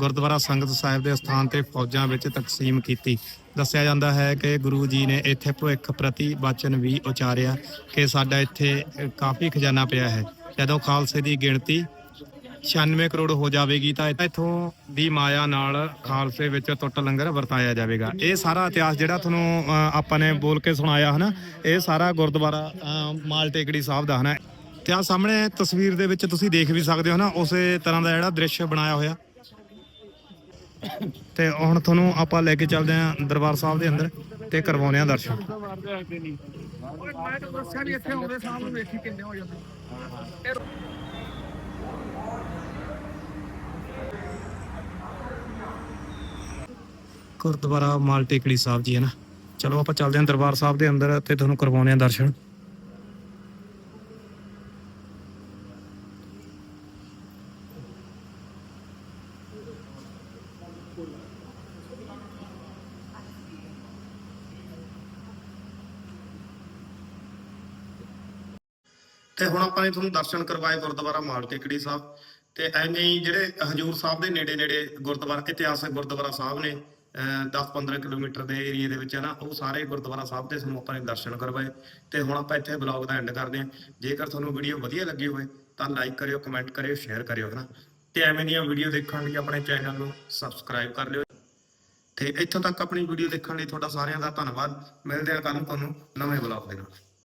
A: ਗੁਰਦੁਆਰਾ ਸੰਗਤ ਸਾਹਿਬ ਦੇ ਸਥਾਨ ਤੇ ਫੌਜਾਂ ਵਿੱਚ ਤਕਸੀਮ ਕੀਤੀ। ਦੱਸਿਆ ਜਾਂਦਾ ਹੈ ਕਿ ਗੁਰੂ ਜੀ ਨੇ ਇੱਥੇ ਭਵਿੱਖ ਪ੍ਰਤੀ ਵਚਨ ਵੀ ਉਚਾਰਿਆ ਕਿ ਸਾਡਾ ਇੱਥੇ ਕਾਫੀ ਖਜ਼ਾਨਾ ਪਿਆ ਹੈ। ਜਦੋਂ ਖਾਲਸੇ ਦੀ ਗਿਣਤੀ 96 ਕਰੋੜ ਹੋ ਜਾਵੇਗੀ ਤਾਂ ਇੱਥੋਂ ਦੀ ਮਾਇਆ ਨਾਲ ਖਾਲਸੇ ਵਿੱਚ ਟੁੱਟ ਲੰਗਰ ਵਰਤਾਇਆ ਜਾਵੇਗਾ। ਇਹ ਸਾਰਾ ਇਤਿਹਾਸ ਜਿਹੜਾ ਤੁਹਾਨੂੰ ਆਪਾਂ ਨੇ ਬੋਲ ਕੇ ਸੁਣਾਇਆ ਹਨਾ, ਇਹ ਸਾਰਾ ਗੁਰਦੁਆਰਾ ਮਾਲ ਟੇਕੜੀ ਸਾਹਿਬ ਦਾ ਹਨਾ। ਤੇ ਆ ਸਾਹਮਣੇ ਤਸਵੀਰ ਦੇ ਵਿੱਚ ਤੁਸੀਂ ਦੇਖ ਵੀ ਸਕਦੇ ਹੋ ਨਾ ਉਸੇ ਤਰ੍ਹਾਂ ਦਾ ਜਿਹੜਾ ਦ੍ਰਿਸ਼ ਬਣਾਇਆ ਹੋਇਆ। ਤੇ ਹੁਣ ਤੁਹਾਨੂੰ ਆਪਾਂ ਲੈ ਕੇ ਚੱਲਦੇ ਹਾਂ ਦਰਬਾਰ ਸਾਹਿਬ ਦੇ ਅੰਦਰ ਤੇ ਕਰਵਾਉਂਦੇ ਹਾਂ ਦਰਸ਼ਨ। ਗੁਰਦੁਆਰਾ ਮਾਲ ਟੇਕੜੀ ਸਾਹਿਬ ਜੀ ਹੈ ਨਾ। ਚਲੋ ਆਪਾਂ ਚੱਲਦੇ ਹਾਂ ਦਰਬਾਰ ਸਾਹਿਬ ਦੇ ਅੰਦਰ ਤੇ ਤੁਹਾਨੂੰ ਕਰਵਾਉਂਦੇ ਹਾਂ ਦਰਸ਼ਨ। ਆਪਾਂ ਨੇ ਤੁਹਾਨੂੰ ਦਰਸ਼ਨ ਕਰਵਾਏ ਗੁਰਦੁਆਰਾ ਮਾਲ ਟੇਕੜੀ ਸਾਹਿਬ ਤੇ ਐਵੇਂ ਹੀ ਜਿਹੜੇ ਹਜੂਰ ਸਾਹਿਬ ਦੇ ਨੇੜੇ ਨੇੜੇ ਗੁਰਦੁਆਰਾ, ਇਤਿਹਾਸਕ ਗੁਰਦੁਆਰਾ ਸਾਹਿਬ ਨੇ 10-15 ਕਿਲੋਮੀਟਰ ਦੇ ਏਰੀਏ ਦੇ ਵਿੱਚ ਹੈ ਨਾ, ਉਹ ਸਾਰੇ ਗੁਰਦੁਆਰਾ ਸਾਹਿਬ ਦੇ ਸਾਨੂੰ ਆਪਾਂ ਨੇ ਦਰਸ਼ਨ ਕਰਵਾਏ ਤੇ ਹੁਣ ਆਪਾਂ ਇੱਥੇ ਬਲੌਗ ਦਾ ਐਂਡ ਕਰਦੇ ਹਾਂ। ਜੇਕਰ ਤੁਹਾਨੂੰ ਵੀਡੀਓ ਵਧੀਆ ਲੱਗੀ ਹੋਵੇ ਤਾਂ ਲਾਈਕ ਕਰਿਓ ਕਮੈਂਟ ਕਰਿਓ ਸ਼ੇਅਰ ਕਰਿਓ, ਹੈ ਨਾ। ਤੇ ਐਵੇਂ ਦੀਆਂ ਵੀਡੀਓ ਦੇਖਣ ਲਈ ਆਪਣੇ ਚੈਨਲ ਨੂੰ ਸਬਸਕ੍ਰਾਈਬ ਕਰ ਲਿਓ। ਤੇ ਇੱਥੋਂ ਤੱਕ ਆਪਣੀ ਵੀਡੀਓ ਦੇਖਣ ਲਈ ਤੁਹਾਡਾ ਸਾਰਿਆਂ ਦਾ ਧੰਨਵਾਦ। ਮਿਲਦੇ ਹਾਂ ਕੱਲ੍ਹ ਤੁਹਾਨੂੰ ਨਵੇਂ ਬਲੌਗ ਦੇ ਨਾਲ।